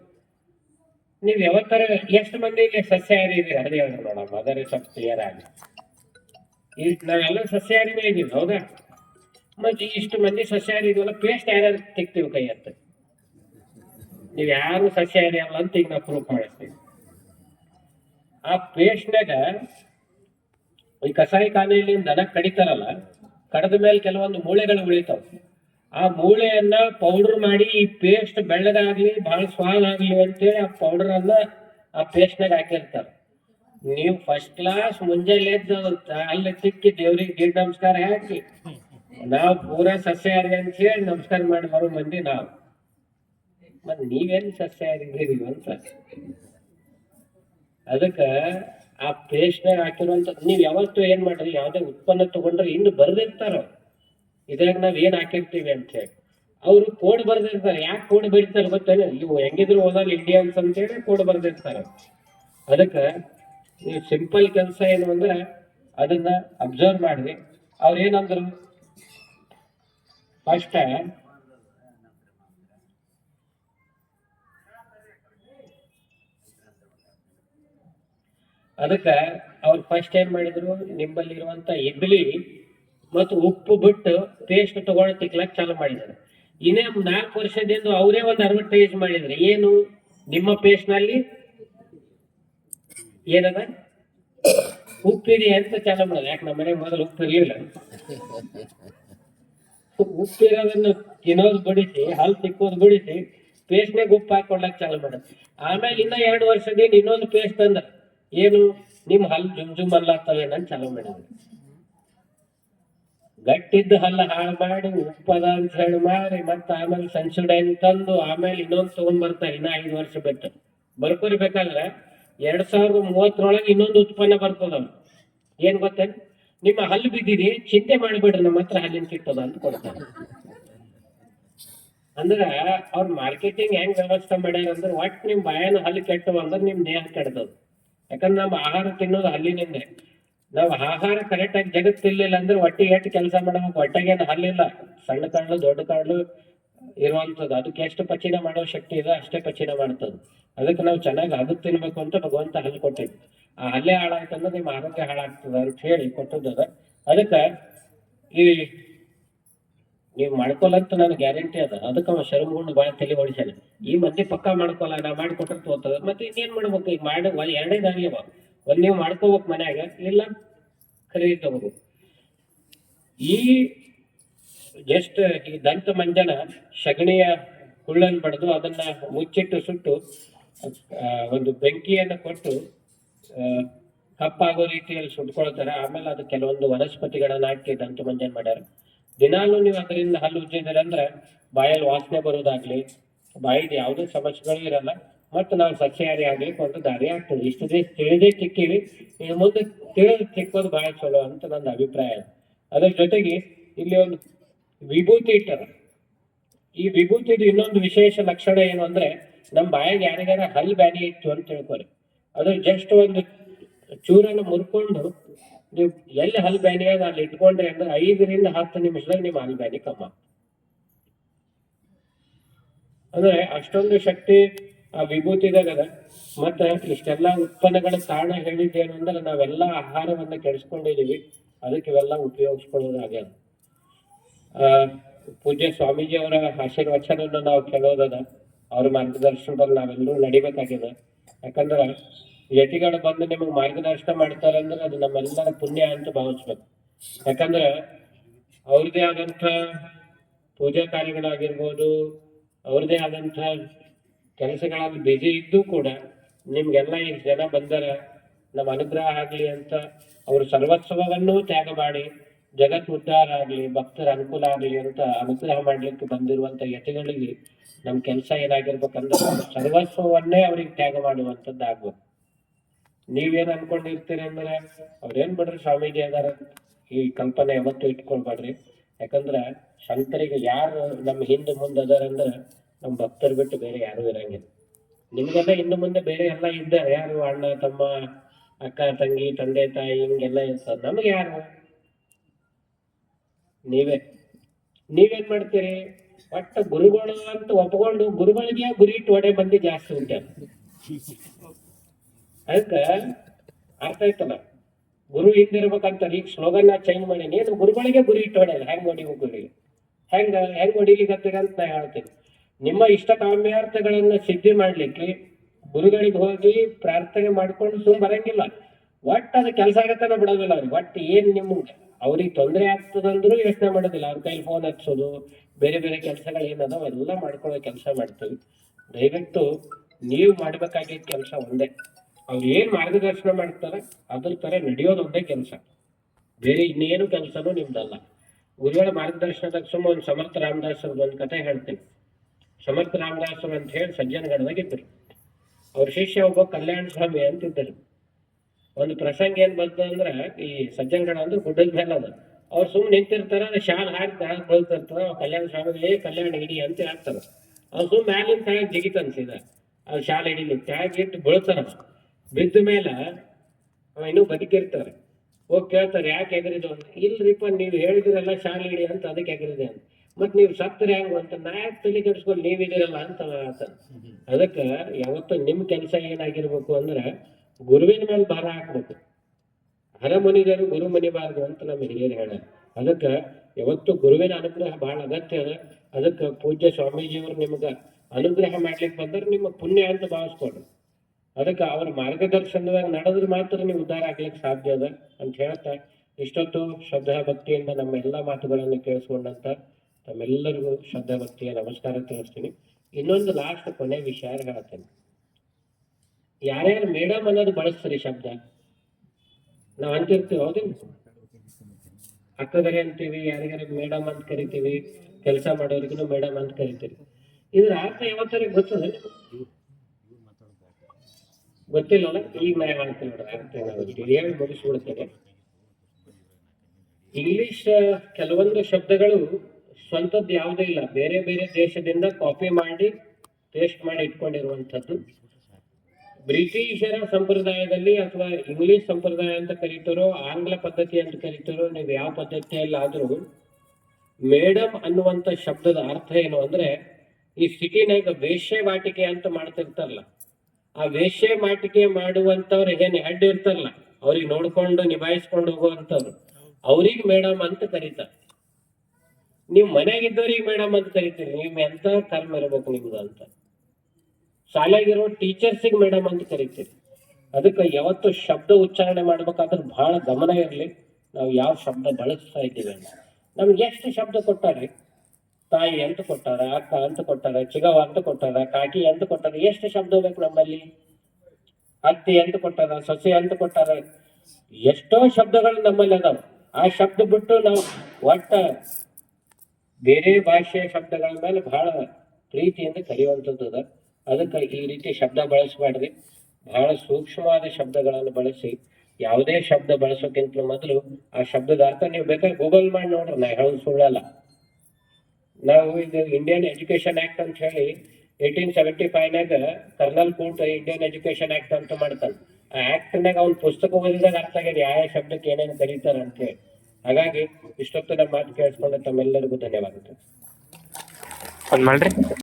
A: ನೀವು ಯಾವತ್ತರ ಎಷ್ಟು ಮಂದಿಗೆ ಸಸ್ಯಾಹಾರಿ ಇದೀರಿ ಅದು ಹೇಳಿ ನೋಡಮ್ಮ ಅದರ ಸ್ವಲ್ಪ ಕ್ಲಿಯರ್ ಆಗಿ. ಈಗ ನಾವೆಲ್ಲ ಸಸ್ಯಾಹಾರಿನೇ ಇದೀವಿ, ಹೌದಾ? ಮತ್ತೆ ಇಷ್ಟು ಮಂದಿ ಸಸ್ಯಹಾರಿ ಇದೀವಲ್ಲ ಪೇಸ್ಟ್ ಯಾರ್ಯಾರು ತೆಗ್ತೀವಿ ಕೈ ಅಂತ ನೀವು ಯಾರು ಸಸ್ಯಹಾರಿ ಅಲ್ಲ ಅಂತ ಈಗ ನಾವು ಪ್ರೂಫ್ ಮಾಡಿಸ್ತೀವಿ. ಆ ಪೇಸ್ಟ್ನಾಗ ಈ ಕಸಾಯಿ ಖಾನೆಯಲ್ಲಿ ದನ ಕಡಿತಾರಲ್ಲ ಕಡದ ಮೇಲೆ ಕೆಲವೊಂದು ಮೂಳೆಗಳು ಉಳಿತಾವ. ಆ ಮೂಳೆಯನ್ನ ಪೌಡರ್ ಮಾಡಿ ಈ ಪೇಸ್ಟ್ ಬೆಳ್ಳಗಾಗ್ಲಿ ಬಹಳ ಸ್ವಾಲ್ ಆಗ್ಲಿ ಅಂತೇಳಿ ಆ ಪೌಡರ್ ಅನ್ನ ಆ ಪೇಸ್ಟ್ನಾಗ ಹಾಕಿರ್ತಾರ. ನೀವು ಫಸ್ಟ್ ಕ್ಲಾಸ್ ಮುಂಜಾನೆ ಎದ್ದು ಅಲ್ಲಿ ತಿಕ್ಕಿ ದೇವ್ರಿಗೆ ಗೀರ್ ನಮಸ್ಕಾರ ಹಾಕಿ. ನಾವು ಪೂರಾ ಸಸ್ಯಹಾರಿ ಅಂತ ಹೇಳಿ ನಮಸ್ಕಾರ ಮಾಡಿ ಬರೋ ಮಂದಿ ನಾವು. ಮತ್ ನೀವೇನ್ ಸಸ್ಯಹಾರಿ ಅಂತ ಅದಕ್ಕ ಆ ಪೇಸ್ಟ್ನಾಗ ಹಾಕಿರುವಂತ, ನೀವು ಯಾವತ್ತು ಏನ್ ಮಾಡ್ರಿ, ಯಾವುದೇ ಉತ್ಪನ್ನ ತಗೊಂಡ್ರೆ ಇನ್ನು ಬರ್ದಿರ್ತಾರ. ಇದ್ರಾಗ ನಾವ್ ಏನ್ ಹಾಕಿರ್ತೀವಿ ಅಂತ ಹೇಳಿ. ಅವರು ಕೋಡ್ ಬರ್ದಿರ್ತಾರೆ. ಯಾಕೆ ಕೋಡ್ ಬರೀತಾರೆ ಗೊತ್ತೇನು? ಇವು ಹೆಂಗಿದ್ರು ಓದಲ್ಲ ಇಂಡಿಯನ್ಸ್ ಅಂತೇಳಿ ಕೋಡ್ ಬರ್ದಿರ್ತಾರ. ಅದಕ್ಕೆ ನೀವು ಸಿಂಪಲ್ ಕೆಲಸ ಏನು ಅಂದ್ರೆ ಅದನ್ನ ಅಬ್ಸರ್ವ್ ಮಾಡ್ರಿ. ಅವ್ರು ಏನಂದ್ರು ಫಸ್ಟ್ ಅದಕ್ಕ ಅವ್ರು ಫಸ್ಟ್ ಏನ್ ಮಾಡಿದ್ರು ನಿಂಬಲ್ಲಿರುವಂಥ ಇಡ್ಲಿ ಮತ್ತು ಉಪ್ಪು ಬಿಟ್ಟು ಪೇಸ್ಟ್ ತಗೊಂಡು ತಿಕ್ಲಕ್ ಚಾಲು ಮಾಡಿದ್ರು. ಇನ್ನೇ ನಾಲ್ಕು ವರ್ಷದಿಂದ ಅವರೇ ಒಂದು ಅಡ್ವರ್ಟೈಸ್ ಮಾಡಿದ್ರು. ಏನು? ನಿಮ್ಮ ಪೇಸ್ಟ್ನಲ್ಲಿ? ಏನದ? ಉಪ್ಪಿದೆ ಅಂತ ಚಾಲು ಮಾಡೋದು ಯಾಕೆ ನಮ್ಮ ಮನೆಗೆ ಮೊದಲು ಉಪ್ಪು ಇರ್ಲಿಲ್ಲ ಉಪ್ಪಿರೋದನ್ನು ತಿನ್ನೋದು ಬಿಡಿಸಿ, ಹಲ್ ತಿಕ್ಕೋದು ಬಿಡಿಸಿ ಪೇಸ್ಟ್ನಾಗ ಉಪ್ಪು ಹಾಕೊಳ್ಳಕ್ಕೆ ಚಾಲು ಮಾಡೋದು ಆಮೇಲೆ ಇನ್ನ ಎರಡು ವರ್ಷದಿಂದ ಇನ್ನೊಂದು ಪೇಸ್ಟ್ ತಂದ ಏನು ನಿಮ್ ಹಲ್ಲು ಜುಮ್ ಜುಮ್ ಅಲ್ಲಾಗ್ತವೆ ಅಂತ ಚಾಲು ಮಾಡಿದ್ರು ಗಟ್ಟಿದ್ದ ಹಲ್ಲ ಹಾಳು ಮಾಡಿ ಉಪ್ಪದ ಅಂತ ಹೇಳಿ ಮಾಡಿ ಮತ್ತೆ ಆಮೇಲೆ ಸೆನ್ಸುಡೈನ್ ತಂದು, ಆಮೇಲೆ ಇನ್ನೊಂದು ತಗೊಂಡ್ ಬರ್ತಾರೆ ಇನ್ನ ಐದು ವರ್ಷ ಬಿಟ್ಟು. ಬರ್ಕೋರಿ ಬೇಕಾದ್ರೆ ಎರಡ್ ಸಾವಿರದ ಮೂವತ್ತರೊಳಗೆ ಇನ್ನೊಂದು ಉತ್ಪನ್ನ ಬರ್ತದ ಏನ್ ಗೊತ್ತೇನ್? ನಿಮ್ಮ ಹಲ್ಲು ಬಿದ್ದಿದೆ, ಚಿಂತೆ ಮಾಡಿಬಿಡ್ರಿ, ನಮ್ಮ ಹತ್ರ ಹಲ್ಲಿನ ಕಿಟ್ಟದ ಅಂತ ಕೊಡ್ತಾರೆ. ಅಂದ್ರ ಅವ್ರ ಮಾರ್ಕೆಟಿಂಗ್ ಹೆಂಗ್ ವ್ಯವಸ್ಥೆ ಮಾಡ್ಯಾರ ಅಂದ್ರೆ ಒಟ್ಟು ನಿಮ್ ಬಾಯನ ಹಲ್ಲು ಕೆಟ್ಟವ ಅಂದ್ರೆ ನಿಮ್ ದೇಹ ಕೆಡ್ತದ ಯಾಕಂದ್ರೆ ನಮ್ಮ ಆಹಾರ ತಿನ್ನೋದು ಹಲ್ಲಿನಿಂದ. ನಾವು ಆಹಾರ ಕರೆಕ್ಟ್ ಆಗಿ ಜಗತ್ ತಿನ್ಲಿಲ್ಲ ಅಂದ್ರೆ ಒಟ್ಟಿಗೆ ಎಷ್ಟು ಕೆಲಸ ಮಾಡ್ಬೇಕು? ಹೊಟ್ಟೆಗೇನು ಹಲ್ಲಿಲ್ಲ. ಸಣ್ಣ ಕಾಳು ದೊಡ್ಡ ಕಾಳು ಇರುವಂಥದ್ದು. ಅದಕ್ಕೆ ಎಷ್ಟು ಪಚೀನ ಮಾಡೋ ಶಕ್ತಿ ಇದೆ, ಅಷ್ಟೇ ಪಚೀನ ಮಾಡ್ತದೆ. ಅದಕ್ಕೆ ನಾವು ಚೆನ್ನಾಗಿ ಅದು ತಿನ್ಬೇಕು ಅಂತ ಭಗವಂತ ಹಲ್ಲು ಕೊಟ್ಟಿದ್ದು. ಆ ಹಲ್ಲೆ ಹಾಳಾಯ್ತಂದ್ರೆ ನಿಮ್ಮ ಆರೋಗ್ಯ ಹಾಳಾಗ್ತದ ಅಂತ ಹೇಳಿ ಕೊಟ್ಟದ ಅದಕ್ಕೆ ಈ ನೀವು ಮಾಡ್ಕೊಲಂತ ನಾನು ಗ್ಯಾರಂಟಿ ಅದ. ಅದಕ್ಕೆ ಅವ ಶರ್ಮಗೊಂಡು ಭಾಳ ತಲೆ ಹೊಡಿಸ್ಯಾನ ಈ ಮಂದಿ ಪಕ್ಕ ಮಾಡ್ಕೊಲ್ಲ, ನಾ ಮಾಡಿಕೊಟ್ರೆ ತೋತದ. ಮತ್ತೆ ಇನ್ನೇನ್ ಮಾಡ್ಬೇಕು? ಈಗ ಮಾಡಿ, ಒಂದ್ ಎರಡೇ ದಾರಿ ಅವ ಒಂದ್ ನೀವು ಮಾಡ್ಕೋಬೇಕು ಮನ್ಯಾಗ, ಇಲ್ಲ, ಖರೀದಿ ತಗೋಬೇಕು. ಈ ಜಸ್ಟ್ ಈ ದಂತ ಮಂಜನ ಸಗಣಿಯ ಹುಳ್ಳನ್ನು ಬಡ್ದು ಅದನ್ನ ಮುಚ್ಚಿಟ್ಟು ಸುಟ್ಟು ಒಂದು ಬೆಂಕಿಯನ್ನು ಕೊಟ್ಟು ಕಪ್ಪಾಗೋ ರೀತಿಯಲ್ಲಿ ಸುಟ್ಕೊಳ್ತಾರೆ. ಆಮೇಲೆ ಅದು ಕೆಲವೊಂದು ವನಸ್ಪತಿಗಳನ್ನ ಹಾಕಿ ದಂತ ಮಂಜನ್ ಮಾಡ್ಯಾರ. ದಿನಾಲೂ ನೀವು ಅದರಿಂದ ಹಲ್ಲು ಉಜ್ಜಿದ್ರೆ ಅಂದ್ರೆ ಬಾಯಲ್ಲಿ ವಾಸನೆ ಬರೋದಾಗ್ಲಿ ಬಾಯಿಗೆ ಯಾವುದೇ ಸಮಸ್ಯೆಗಳು ಇರಲ್ಲ. ಮತ್ತು ನಾವು ಸಸ್ಯಾಹಾರಿ ಆಗಬೇಕು ಒಂದು ದಾರಿ ಆಗ್ತದೆ. ಇಷ್ಟು ದಿವಸ ತಿಳಿದೇ ಸಿಕ್ಕೀವಿ ಇನ್ನು ಮುಂದೆ ತಿಳಿದು ತಿಕ್ಕೋದು ಬಹಳ ಚಲೋ ಅಂತ ನನ್ನ ಅಭಿಪ್ರಾಯ. ಅದರ ಜೊತೆಗೆ ಇಲ್ಲಿ ಒಂದು ವಿಭೂತಿ ಇಟ್ಟರ. ಈ ವಿಭೂತಿದು ಇನ್ನೊಂದು ವಿಶೇಷ ಲಕ್ಷಣ ಏನು ಅಂದ್ರೆ ನಮ್ಮ ಬಾಯಿಗೆ ಯಾರಿಗಾರ ಹಲ್ ಬ್ಯಾನಿ ಇತ್ತು ಅಂತ ತಿಳ್ಕೊರಿ ಅದು ಜಸ್ಟ್ ಒಂದು ಚೂರನ್ನು ಮುರ್ಕೊಂಡು ನೀವು ಎಲ್ಲಿ ಹಲ್ ಬ್ಯಾನಿ ಅದ ಅಲ್ಲಿ ಇಟ್ಕೊಂಡ್ರೆ ಅಂದ್ರೆ ಐದರಿಂದ ಹತ್ತು ನಿಮಿಷದಾಗ ನಿಮ್ಮ ಹಲ್ ಬ್ಯಾನಿ ಕಮ್ಮ ಅಂದ್ರೆ ಅಷ್ಟೊಂದು ಶಕ್ತಿ ಆ ವಿಭೂತಿದಾಗ ಅದ. ಮತ್ತ ಇಷ್ಟೆಲ್ಲ ಉತ್ಪನ್ನಗಳ ಕಾರಣ ಹೇಳಿದ್ದೇನು ಅಂದ್ರೆ ನಾವೆಲ್ಲ ಆಹಾರವನ್ನ ಕೆಡಿಸ್ಕೊಂಡಿದೀವಿ. ಅದಕ್ಕೆ ಇವೆಲ್ಲ ಉಪಯೋಗಿಸ್ಕೊಳ್ಳೋದಾಗ್ಯದ ಪೂಜ್ಯ ಸ್ವಾಮೀಜಿ ಅವರ ಆಶೀರ್ವಚನವನ್ನು ನಾವು ಕೇಳೋದದ ಅವ್ರ ಮಾರ್ಗದರ್ಶನದಲ್ಲಿ ನಾವೆಲ್ಲರೂ ನಡಿಬೇಕಾಗಿದೆ ಯಾಕಂದ್ರೆ ಯತಿಗಳು ಬಂದು ನಿಮಗೆ ಮಾರ್ಗದರ್ಶನ ಮಾಡ್ತಾರೆ ಅಂದ್ರೆ ಅದು ನಮ್ಮೆಲ್ಲರ ಪುಣ್ಯ ಅಂತ ಭಾವಿಸ್ಬೇಕು. ಯಾಕಂದ್ರೆ ಅವ್ರದೇ ಆದಂಥ ಪೂಜಾ ಕಾರ್ಯಗಳಾಗಿರ್ಬೋದು ಅವ್ರದೇ ಆದಂಥ ಕೆಲಸಗಳಲ್ಲಿ ಬಿಜಿ ಇದ್ದು ಕೂಡ ನಿಮ್ಗೆಲ್ಲ ಈಗ ಜನ ಬಂದರೆ ನಮ್ಮ ಅನುಗ್ರಹ ಆಗಲಿ ಅಂತ ಅವರು ಸರ್ವಸ್ವವನ್ನು ತ್ಯಾಗ ಮಾಡಿ, ಜಗತ್ ಉದ್ಧಾರ ಆಗಲಿ, ಭಕ್ತರ ಅನುಕೂಲ ಆಗಲಿ ಅಂತ ಅನುಗ್ರಹ ಮಾಡ್ಲಿಕ್ಕೆ ಬಂದಿರುವಂತ ಯತಿಗಳಿಗೆ ನಮ್ಮ ಕೆಲಸ ಏನಾಗಿರ್ಬೇಕಂದ್ರೆ ಸರ್ವಸ್ವವನ್ನೇ ಅವ್ರಿಗೆ ತ್ಯಾಗ ಮಾಡುವಂತದ್ದು ಆಗ್ಬೇಕು ನೀವೇನ್ ಅನ್ಕೊಂಡಿರ್ತೀರಿ ಅಂದ್ರೆ ಅವ್ರೇನ್ ಬಿಡ್ರಿ ಸ್ವಾಮೀಜಿ ಅದಾರ? ಈ ಕಲ್ಪನೆ ಯಾವತ್ತೂ ಇಟ್ಕೊಳ್ಬೇಡ್ರಿ. ಯಾಕಂದ್ರ ಸಂತರಿಗೆ ಯಾರು ನಮ್ಮ ಹಿಂದೆ ಮುಂದೆ ಅದಾರಂದ್ರೆ ನಮ್ಮ ನಮ್ ಭಕ್ತರು ಬಿಟ್ಟು ಬೇರೆ ಯಾರು ಇರಂಗಿಲ್ಲ. ನಿಮ್ಗೆಲ್ಲ ಹಿಂದೆ ಮುಂದೆ ಬೇರೆ ಎಲ್ಲ ಇದ್ದಾರೆ. ಯಾರು ಅಣ್ಣ, ತಮ್ಮ, ಅಕ್ಕ, ತಂಗಿ, ತಂದೆ, ತಾಯಿ, ಹಿಂಗೆಲ್ಲ ಇರ್ತಾರೆ. ನಮ್ಗೆ ಯಾರು? ನೀವೇ. ನೀವೇನ್ ಮಾಡ್ತೀರಿ? ಒಟ್ಟ ಗುರುಗಳು ಅಂತ ಒಪ್ಕೊಂಡು ಗುರುಗಳಿಗೆ ಗುರಿ ಇಟ್ಟು ಒಡೆ ಬಂದಿ ಜಾಸ್ತಿ ಉಂಟ ಅದಕ್ಕ ಅರ್ಥ ಆಯ್ತಲ್ಲ? ಗುರು ಹಿಂದಿರ್ಬೇಕಂತ ಈಗ ಸ್ಲೋಗನ್ ಚೇಂಜ್ ಮಾಡೀನಿ. ನೀನು ಗುರುಗಳಿಗೆ ಗುರಿ ಇಟ್ಟು ಹೊಡೆಯಲ್ಲ ಹೆಂಗ್ ನೋಡಿ ಗುರುಗಳಿಗೆ ಹೆಂಗ, ಹೆಂಗ್ ಹೊಡಿಲಿಕ್ಕೆ ಅಂತ ನಾ ಹೇಳ್ತೀನಿ. ನಿಮ್ಮ ಇಷ್ಟ ಕಾಮ್ಯಾರ್ಥಗಳನ್ನು ಸಿದ್ಧಿ ಮಾಡ್ಲಿಕ್ಕೆ ಗುರುಗಳಿಗೆ ಹೋಗಿ ಪ್ರಾರ್ಥನೆ ಮಾಡ್ಕೊಂಡು ಸುಮ್ ಬರಂಗಿಲ್ಲ. ಒಟ್ಟು ಅದು ಕೆಲಸ ಆಗತ್ತನ ಬಿಡೋದಿಲ್ಲ ಅವ್ರಿಗೆ. ಒಟ್ಟು ಏನ್ ನಿಮ್ಗೆ ಅವ್ರಿಗೆ ತೊಂದರೆ ಆಗ್ತದಂದ್ರೂ ಯೋಚನೆ ಮಾಡೋದಿಲ್ಲ. ಅವ್ರ ಕೈ ಫೋನ್ ಹಚ್ಚೋದು, ಬೇರೆ ಬೇರೆ ಕೆಲಸಗಳು ಏನದಾವ, ಎಲ್ಲ ಮಾಡ್ಕೊಳ್ಳೋ ಕೆಲಸ ಮಾಡ್ತೀವಿ. ದಯವಿಟ್ಟು ನೀವು ಮಾಡ್ಬೇಕಾಗಿದ್ದ ಕೆಲಸ ಒಂದೇ. ಅವ್ರು ಏನ್ ಮಾರ್ಗದರ್ಶನ ಮಾಡ್ತಾರೆ, ಅದ್ರ ತರ ನಡೆಯೋದು ಒಂದೇ ಕೆಲಸ. ಬೇರೆ ಇನ್ನೇನು ಕೆಲಸನೂ ನಿಮ್ದಲ್ಲ. ಗುರುಗಳ ಮಾರ್ಗದರ್ಶನದಾಗ ಸುಮ್ಮ ಒಂದು ಸಮರ್ಥ ರಾಮದಾಸರದ ಒಂದು ಕತೆ ಹೇಳ್ತೀನಿ. ಸಮರ್ಥ ರಾಮದಾಸರು ಅಂತ ಹೇಳಿ ಸಜ್ಜನಗಡದಾಗ ಇದ್ರು ಅವ್ರ ಶಿಷ್ಯ ಒಬ್ಬ ಕಲ್ಯಾಣ ಸ್ವಾಮಿ ಅಂತ ಇದ್ದರು ಒಂದು ಪ್ರಸಂಗ ಏನು ಬಂತು ಅಂದ್ರೆ, ಈ ಸಜ್ಜನಗಡ ಅಂದ್ರೆ ಗುಡ್ಡದ ಮೇಲೆ ಅದ. ಅವ್ರು ಸುಮ್ಮನೆ ನಿಂತಿರ್ತಾರೆ, ಅದು ಶಾಲ್ ಹಾಕಿ ಕೆಳಗ್ ಬೀಳ್ತಿರ್ತಾರ. ಕಲ್ಯಾಣ ಏ ಕಲ್ಯಾಣ ಹಿಡಿ ಅಂತ ಹೇಳ್ತಾರೆ. ಅವ್ರು ಸುಮ್ಮನೆ ಮ್ಯಾಲಿನ ತಾಯಿ ಜಿಗಿತ ಅನ್ಸಿದ ಅದು ಶಾಲೆ ಹಿಡಿಲಿ ಇಟ್ಟು ಬೀಳ್ತಾರ. ಬಿದ್ದ ಮೇಲೆ ಅವ ಇನ್ನೂ ಬದುಕಿರ್ತಾರೆ. ಹೋಗಿ ಕೇಳ್ತಾರೆ, ಯಾಕೆ ಎಗರಿದು ಅಂತ. ಇಲ್ರಿಪ್ಪ, ನೀವು ಹೇಳಿದಿರಲ್ಲ ಶಾಲೆ ಹಿಡಿ ಅಂತ, ಅದಕ್ಕೆ ಎಗರಿದೆ ಅಂತ. ಮತ್ ನೀವು ಸತ್ತರೆ ಹೆಂಗು ಅಂತ, ನಾ ಯಾಕೆ ತಲೆ ಕೆಡಿಸ್ಕೊಂಡು ನೀವಿದಿರಲ್ಲ ಅಂತ ಆತ ಅದಕ್ಕೆ ಯಾವತ್ತು ನಿಮ್ಮ ಕೆಲಸ ಏನಾಗಿರ್ಬೇಕು ಅಂದ್ರೆ ಗುರುವಿನ ಮೇಲೆ ಭಾರ ಹಾಕ್ಬೇಕು. ಹರ ಮುನಿದರು ಗುರು ಅಂತ ನಮ್ಮ ಹಿರಿಯರು ಹೇಳ ಅದಕ್ಕೆ ಯಾವತ್ತು ಗುರುವಿನ ಅನುಗ್ರಹ ಬಹಳ ಅಗತ್ಯ ಅದ. ಅದಕ್ಕೆ ಪೂಜ್ಯ ಸ್ವಾಮೀಜಿಯವರು ನಿಮ್ಗ ಅನುಗ್ರಹ ಮಾಡ್ಲಿಕ್ಕೆ ಬಂದ್ರೆ ನಿಮ್ಮ ಪುಣ್ಯ ಅಂತ ಭಾವಿಸ್ಕೊಡ್ರಿ ಅದಕ್ಕೆ ಅವ್ರ ಮಾರ್ಗದರ್ಶನದಾಗ ನಡೆದ್ರೆ ಮಾತ್ರ ನೀವು ಉದ್ಧಾರ ಆಗ್ಲಿಕ್ಕೆ ಸಾಧ್ಯ ಅದ ಅಂತ ಹೇಳ್ತಾ, ಇಷ್ಟೊತ್ತು ಶ್ರದ್ಧಾ ಭಕ್ತಿಯಿಂದ ನಮ್ಮ ಎಲ್ಲಾ ಮಾತುಗಳನ್ನು ಕೇಳಿಸ್ಕೊಂಡಂತ ತಮ್ಮೆಲ್ಲರಿಗೂ ಶ್ರದ್ಧಾ ಭಕ್ತಿಯ ನಮಸ್ಕಾರ ತಿಳಿಸ್ತೀನಿ. ಇನ್ನೊಂದು ಲಾಸ್ಟ್ ಕೊನೆ ವಿಷಯ ಹೇಳ್ತೇನೆ. ಯಾರ್ಯಾರು ಮೇಡಮ್ ಅನ್ನೋದು ಬಳಸ್ತೀರಿ ಶಬ್ದ? ನಾವ್ ಅಂತಿರ್ತೀವಿ ಹೌದಿಲ್ಲ ಅಕ್ಕಗರೆ ಅಂತೀವಿ, ಯಾರಿಗಾರ ಮೇಡಮ್ ಅಂತ ಕರಿತೀವಿ, ಕೆಲಸ ಮಾಡೋರಿಗೂ ಮೇಡಮ್ ಅಂತ ಕರಿತೀವಿ ಇದ್ರ ಅರ್ಥ ಯಾವತ್ತಾರ ಗೊತ್ತದ? ಗೊತ್ತಿಲ್ಲಲ್ಲ ಈಗ ನಾ ಹೇಳ್ತೀನಿ ನೋಡ್ರಿ ಹೇಳಿ ಮುಗಿಸ್ಬಿಡ್ತೇನೆ ಇಂಗ್ಲಿಷ್ ಕೆಲವೊಂದು ಶಬ್ದಗಳು ಸ್ವಂತದ್ದು ಯಾವುದೇ ಇಲ್ಲ. ಬೇರೆ ಬೇರೆ ದೇಶದಿಂದ ಕಾಪಿ ಮಾಡಿ ಪೇಸ್ಟ್ ಮಾಡಿ ಇಟ್ಕೊಂಡಿರುವಂಥದ್ದು. ಬ್ರಿಟಿಷರ ಸಂಪ್ರದಾಯದಲ್ಲಿ ಅಥವಾ ಇಂಗ್ಲಿಷ್ ಸಂಪ್ರದಾಯ ಅಂತ ಕರೀತಾರೋ, ಆಂಗ್ಲ ಪದ್ಧತಿ ಅಂತ ಕರೀತಾರೋ, ನೀವು ಯಾವ ಪದ್ಧತಿಯಲ್ಲಾದರೂ ಮೇಡಮ್ ಅನ್ನುವಂಥ ಶಬ್ದದ ಅರ್ಥ ಏನು ಅಂದ್ರೆ, ಈ ಸಿಟಿನಾಗ ವೇಶ್ಯವಾಟಿಕೆ ಅಂತ ಮಾಡ್ತಿರ್ತಾರಲ್ಲ ಆ ವೇಶ್ಯವಾಟಿಕೆ ಮಾಡುವಂತವ್ರು ಏನ್ ಹೆಡ್ ಇರ್ತಾರಲ್ಲ ಅವ್ರಿಗೆ ನೋಡ್ಕೊಂಡು ನಿಭಾಯಿಸ್ಕೊಂಡು ಹೋಗುವಂತವ್ರು ಅವ್ರಿಗೆ ಮೇಡಮ್ ಅಂತ ಕರೀತಾರೆ. ನೀವು ಮನೆಯಾಗಿದ್ದವ್ರಿಗೆ ಮೇಡಮ್ ಅಂತ ಕರಿತೀರಿ, ನೀವು ಎಂತ ಕರ್ಮ ಇರ್ಬೇಕು ನಿಮ್ದು ಅಂತ. ಶಾಲೆಗಿರೋ ಟೀಚರ್ಸಿಗೆ ಮೇಡಮ್ ಅಂತ ಕರಿತೀರಿ. ಅದಕ್ಕೆ ಯಾವತ್ತು ಶಬ್ದ ಉಚ್ಚಾರಣೆ ಮಾಡ್ಬೇಕಾದ್ರೆ ಬಹಳ ಗಮನ ಇರಲಿ. ನಾವು ಯಾವ ಶಬ್ದ ಬಳಸ್ತಾ ಇದ್ದೀವಿ ಅಂತ. ನಮ್ಗೆ ಎಷ್ಟು ಶಬ್ದ ಕೊಟ್ಟಾರ್ರಿ ತಾಯಿ ಅಂತ ಕೊಟ್ಟಾರ, ಅಕ್ಕ ಅಂತ ಕೊಟ್ಟಾರ, ಚಿಗವ ಅಂತ ಕೊಟ್ಟಾರ, ಕಾಕಿ ಅಂತ ಕೊಟ್ಟಾರ, ಎಷ್ಟು ಶಬ್ದ ಬೇಕು ನಮ್ಮಲ್ಲಿ. ಅತ್ತಿ ಅಂತ ಕೊಟ್ಟಾರ, ಸೊಸೆ ಅಂತ ಕೊಟ್ಟಾರ, ಎಷ್ಟೋ ಶಬ್ದಗಳು ನಮ್ಮಲ್ಲಿ ಅದಾವ. ಆ ಶಬ್ದ ಬಿಟ್ಟು ನಾವು ಒಟ್ಟ ಬೇರೆ ಭಾಷೆಯ ಶಬ್ದಗಳ ಮೇಲೆ ಬಹಳ ಪ್ರೀತಿಯಿಂದ ಕರೆಯುವಂಥದ್ದು ಅದ. ಅದಕ್ಕೆ ಈ ರೀತಿ ಶಬ್ದ ಬಳಸಬೇಡ್ರಿ ಬಹಳ ಸೂಕ್ಷ್ಮವಾದ ಶಬ್ದಗಳನ್ನು ಬಳಸಿ, ಯಾವುದೇ ಶಬ್ದ ಬಳಸೋಕ್ಕಿಂತ ಮೊದಲು ಆ ಶಬ್ದದ ಅರ್ಥ ನೀವು ಬೇಕಾದ್ರೆ ಗೂಗಲ್ ಮಾಡಿ ನೋಡ್ರಿ, ನಾ ಹೇಳೋದು ಸುಳ್ಳಲ್ಲ. ನಾವು ಇದು ಇಂಡಿಯನ್ ಎಜುಕೇಶನ್ ಆಕ್ಟ್ ಅಂತ ಹೇಳಿ eighteen seventy ಫೈವ್ನಾಗ colonel court Indian education act ಅಂತ ಮಾಡ್ತಾನೆ ಆ ಆಕ್ಟ್ನಾಗ ಅವ್ನ ಪುಸ್ತಕ ಓದಿದಾಗ ಅರ್ಥ ಆಗಿದೆ ಯಾವ ಯಾವ ಶಬ್ದಕ್ಕೆ ಏನೇನು ಕರೀತಾರೆ ಅಂತ ಹಾಗಾಗಿ ಇಷ್ಟೊತ್ತು ನಮ್ಮ ಮಾತು ಕೇಳಿಸ್ಕೊಂಡು ತಮ್ಮೆಲ್ಲರಿಗೂ ಧನ್ಯವಾದಗಳು.
B: ಒಂದ್ ಮಾಡ್ರಿ.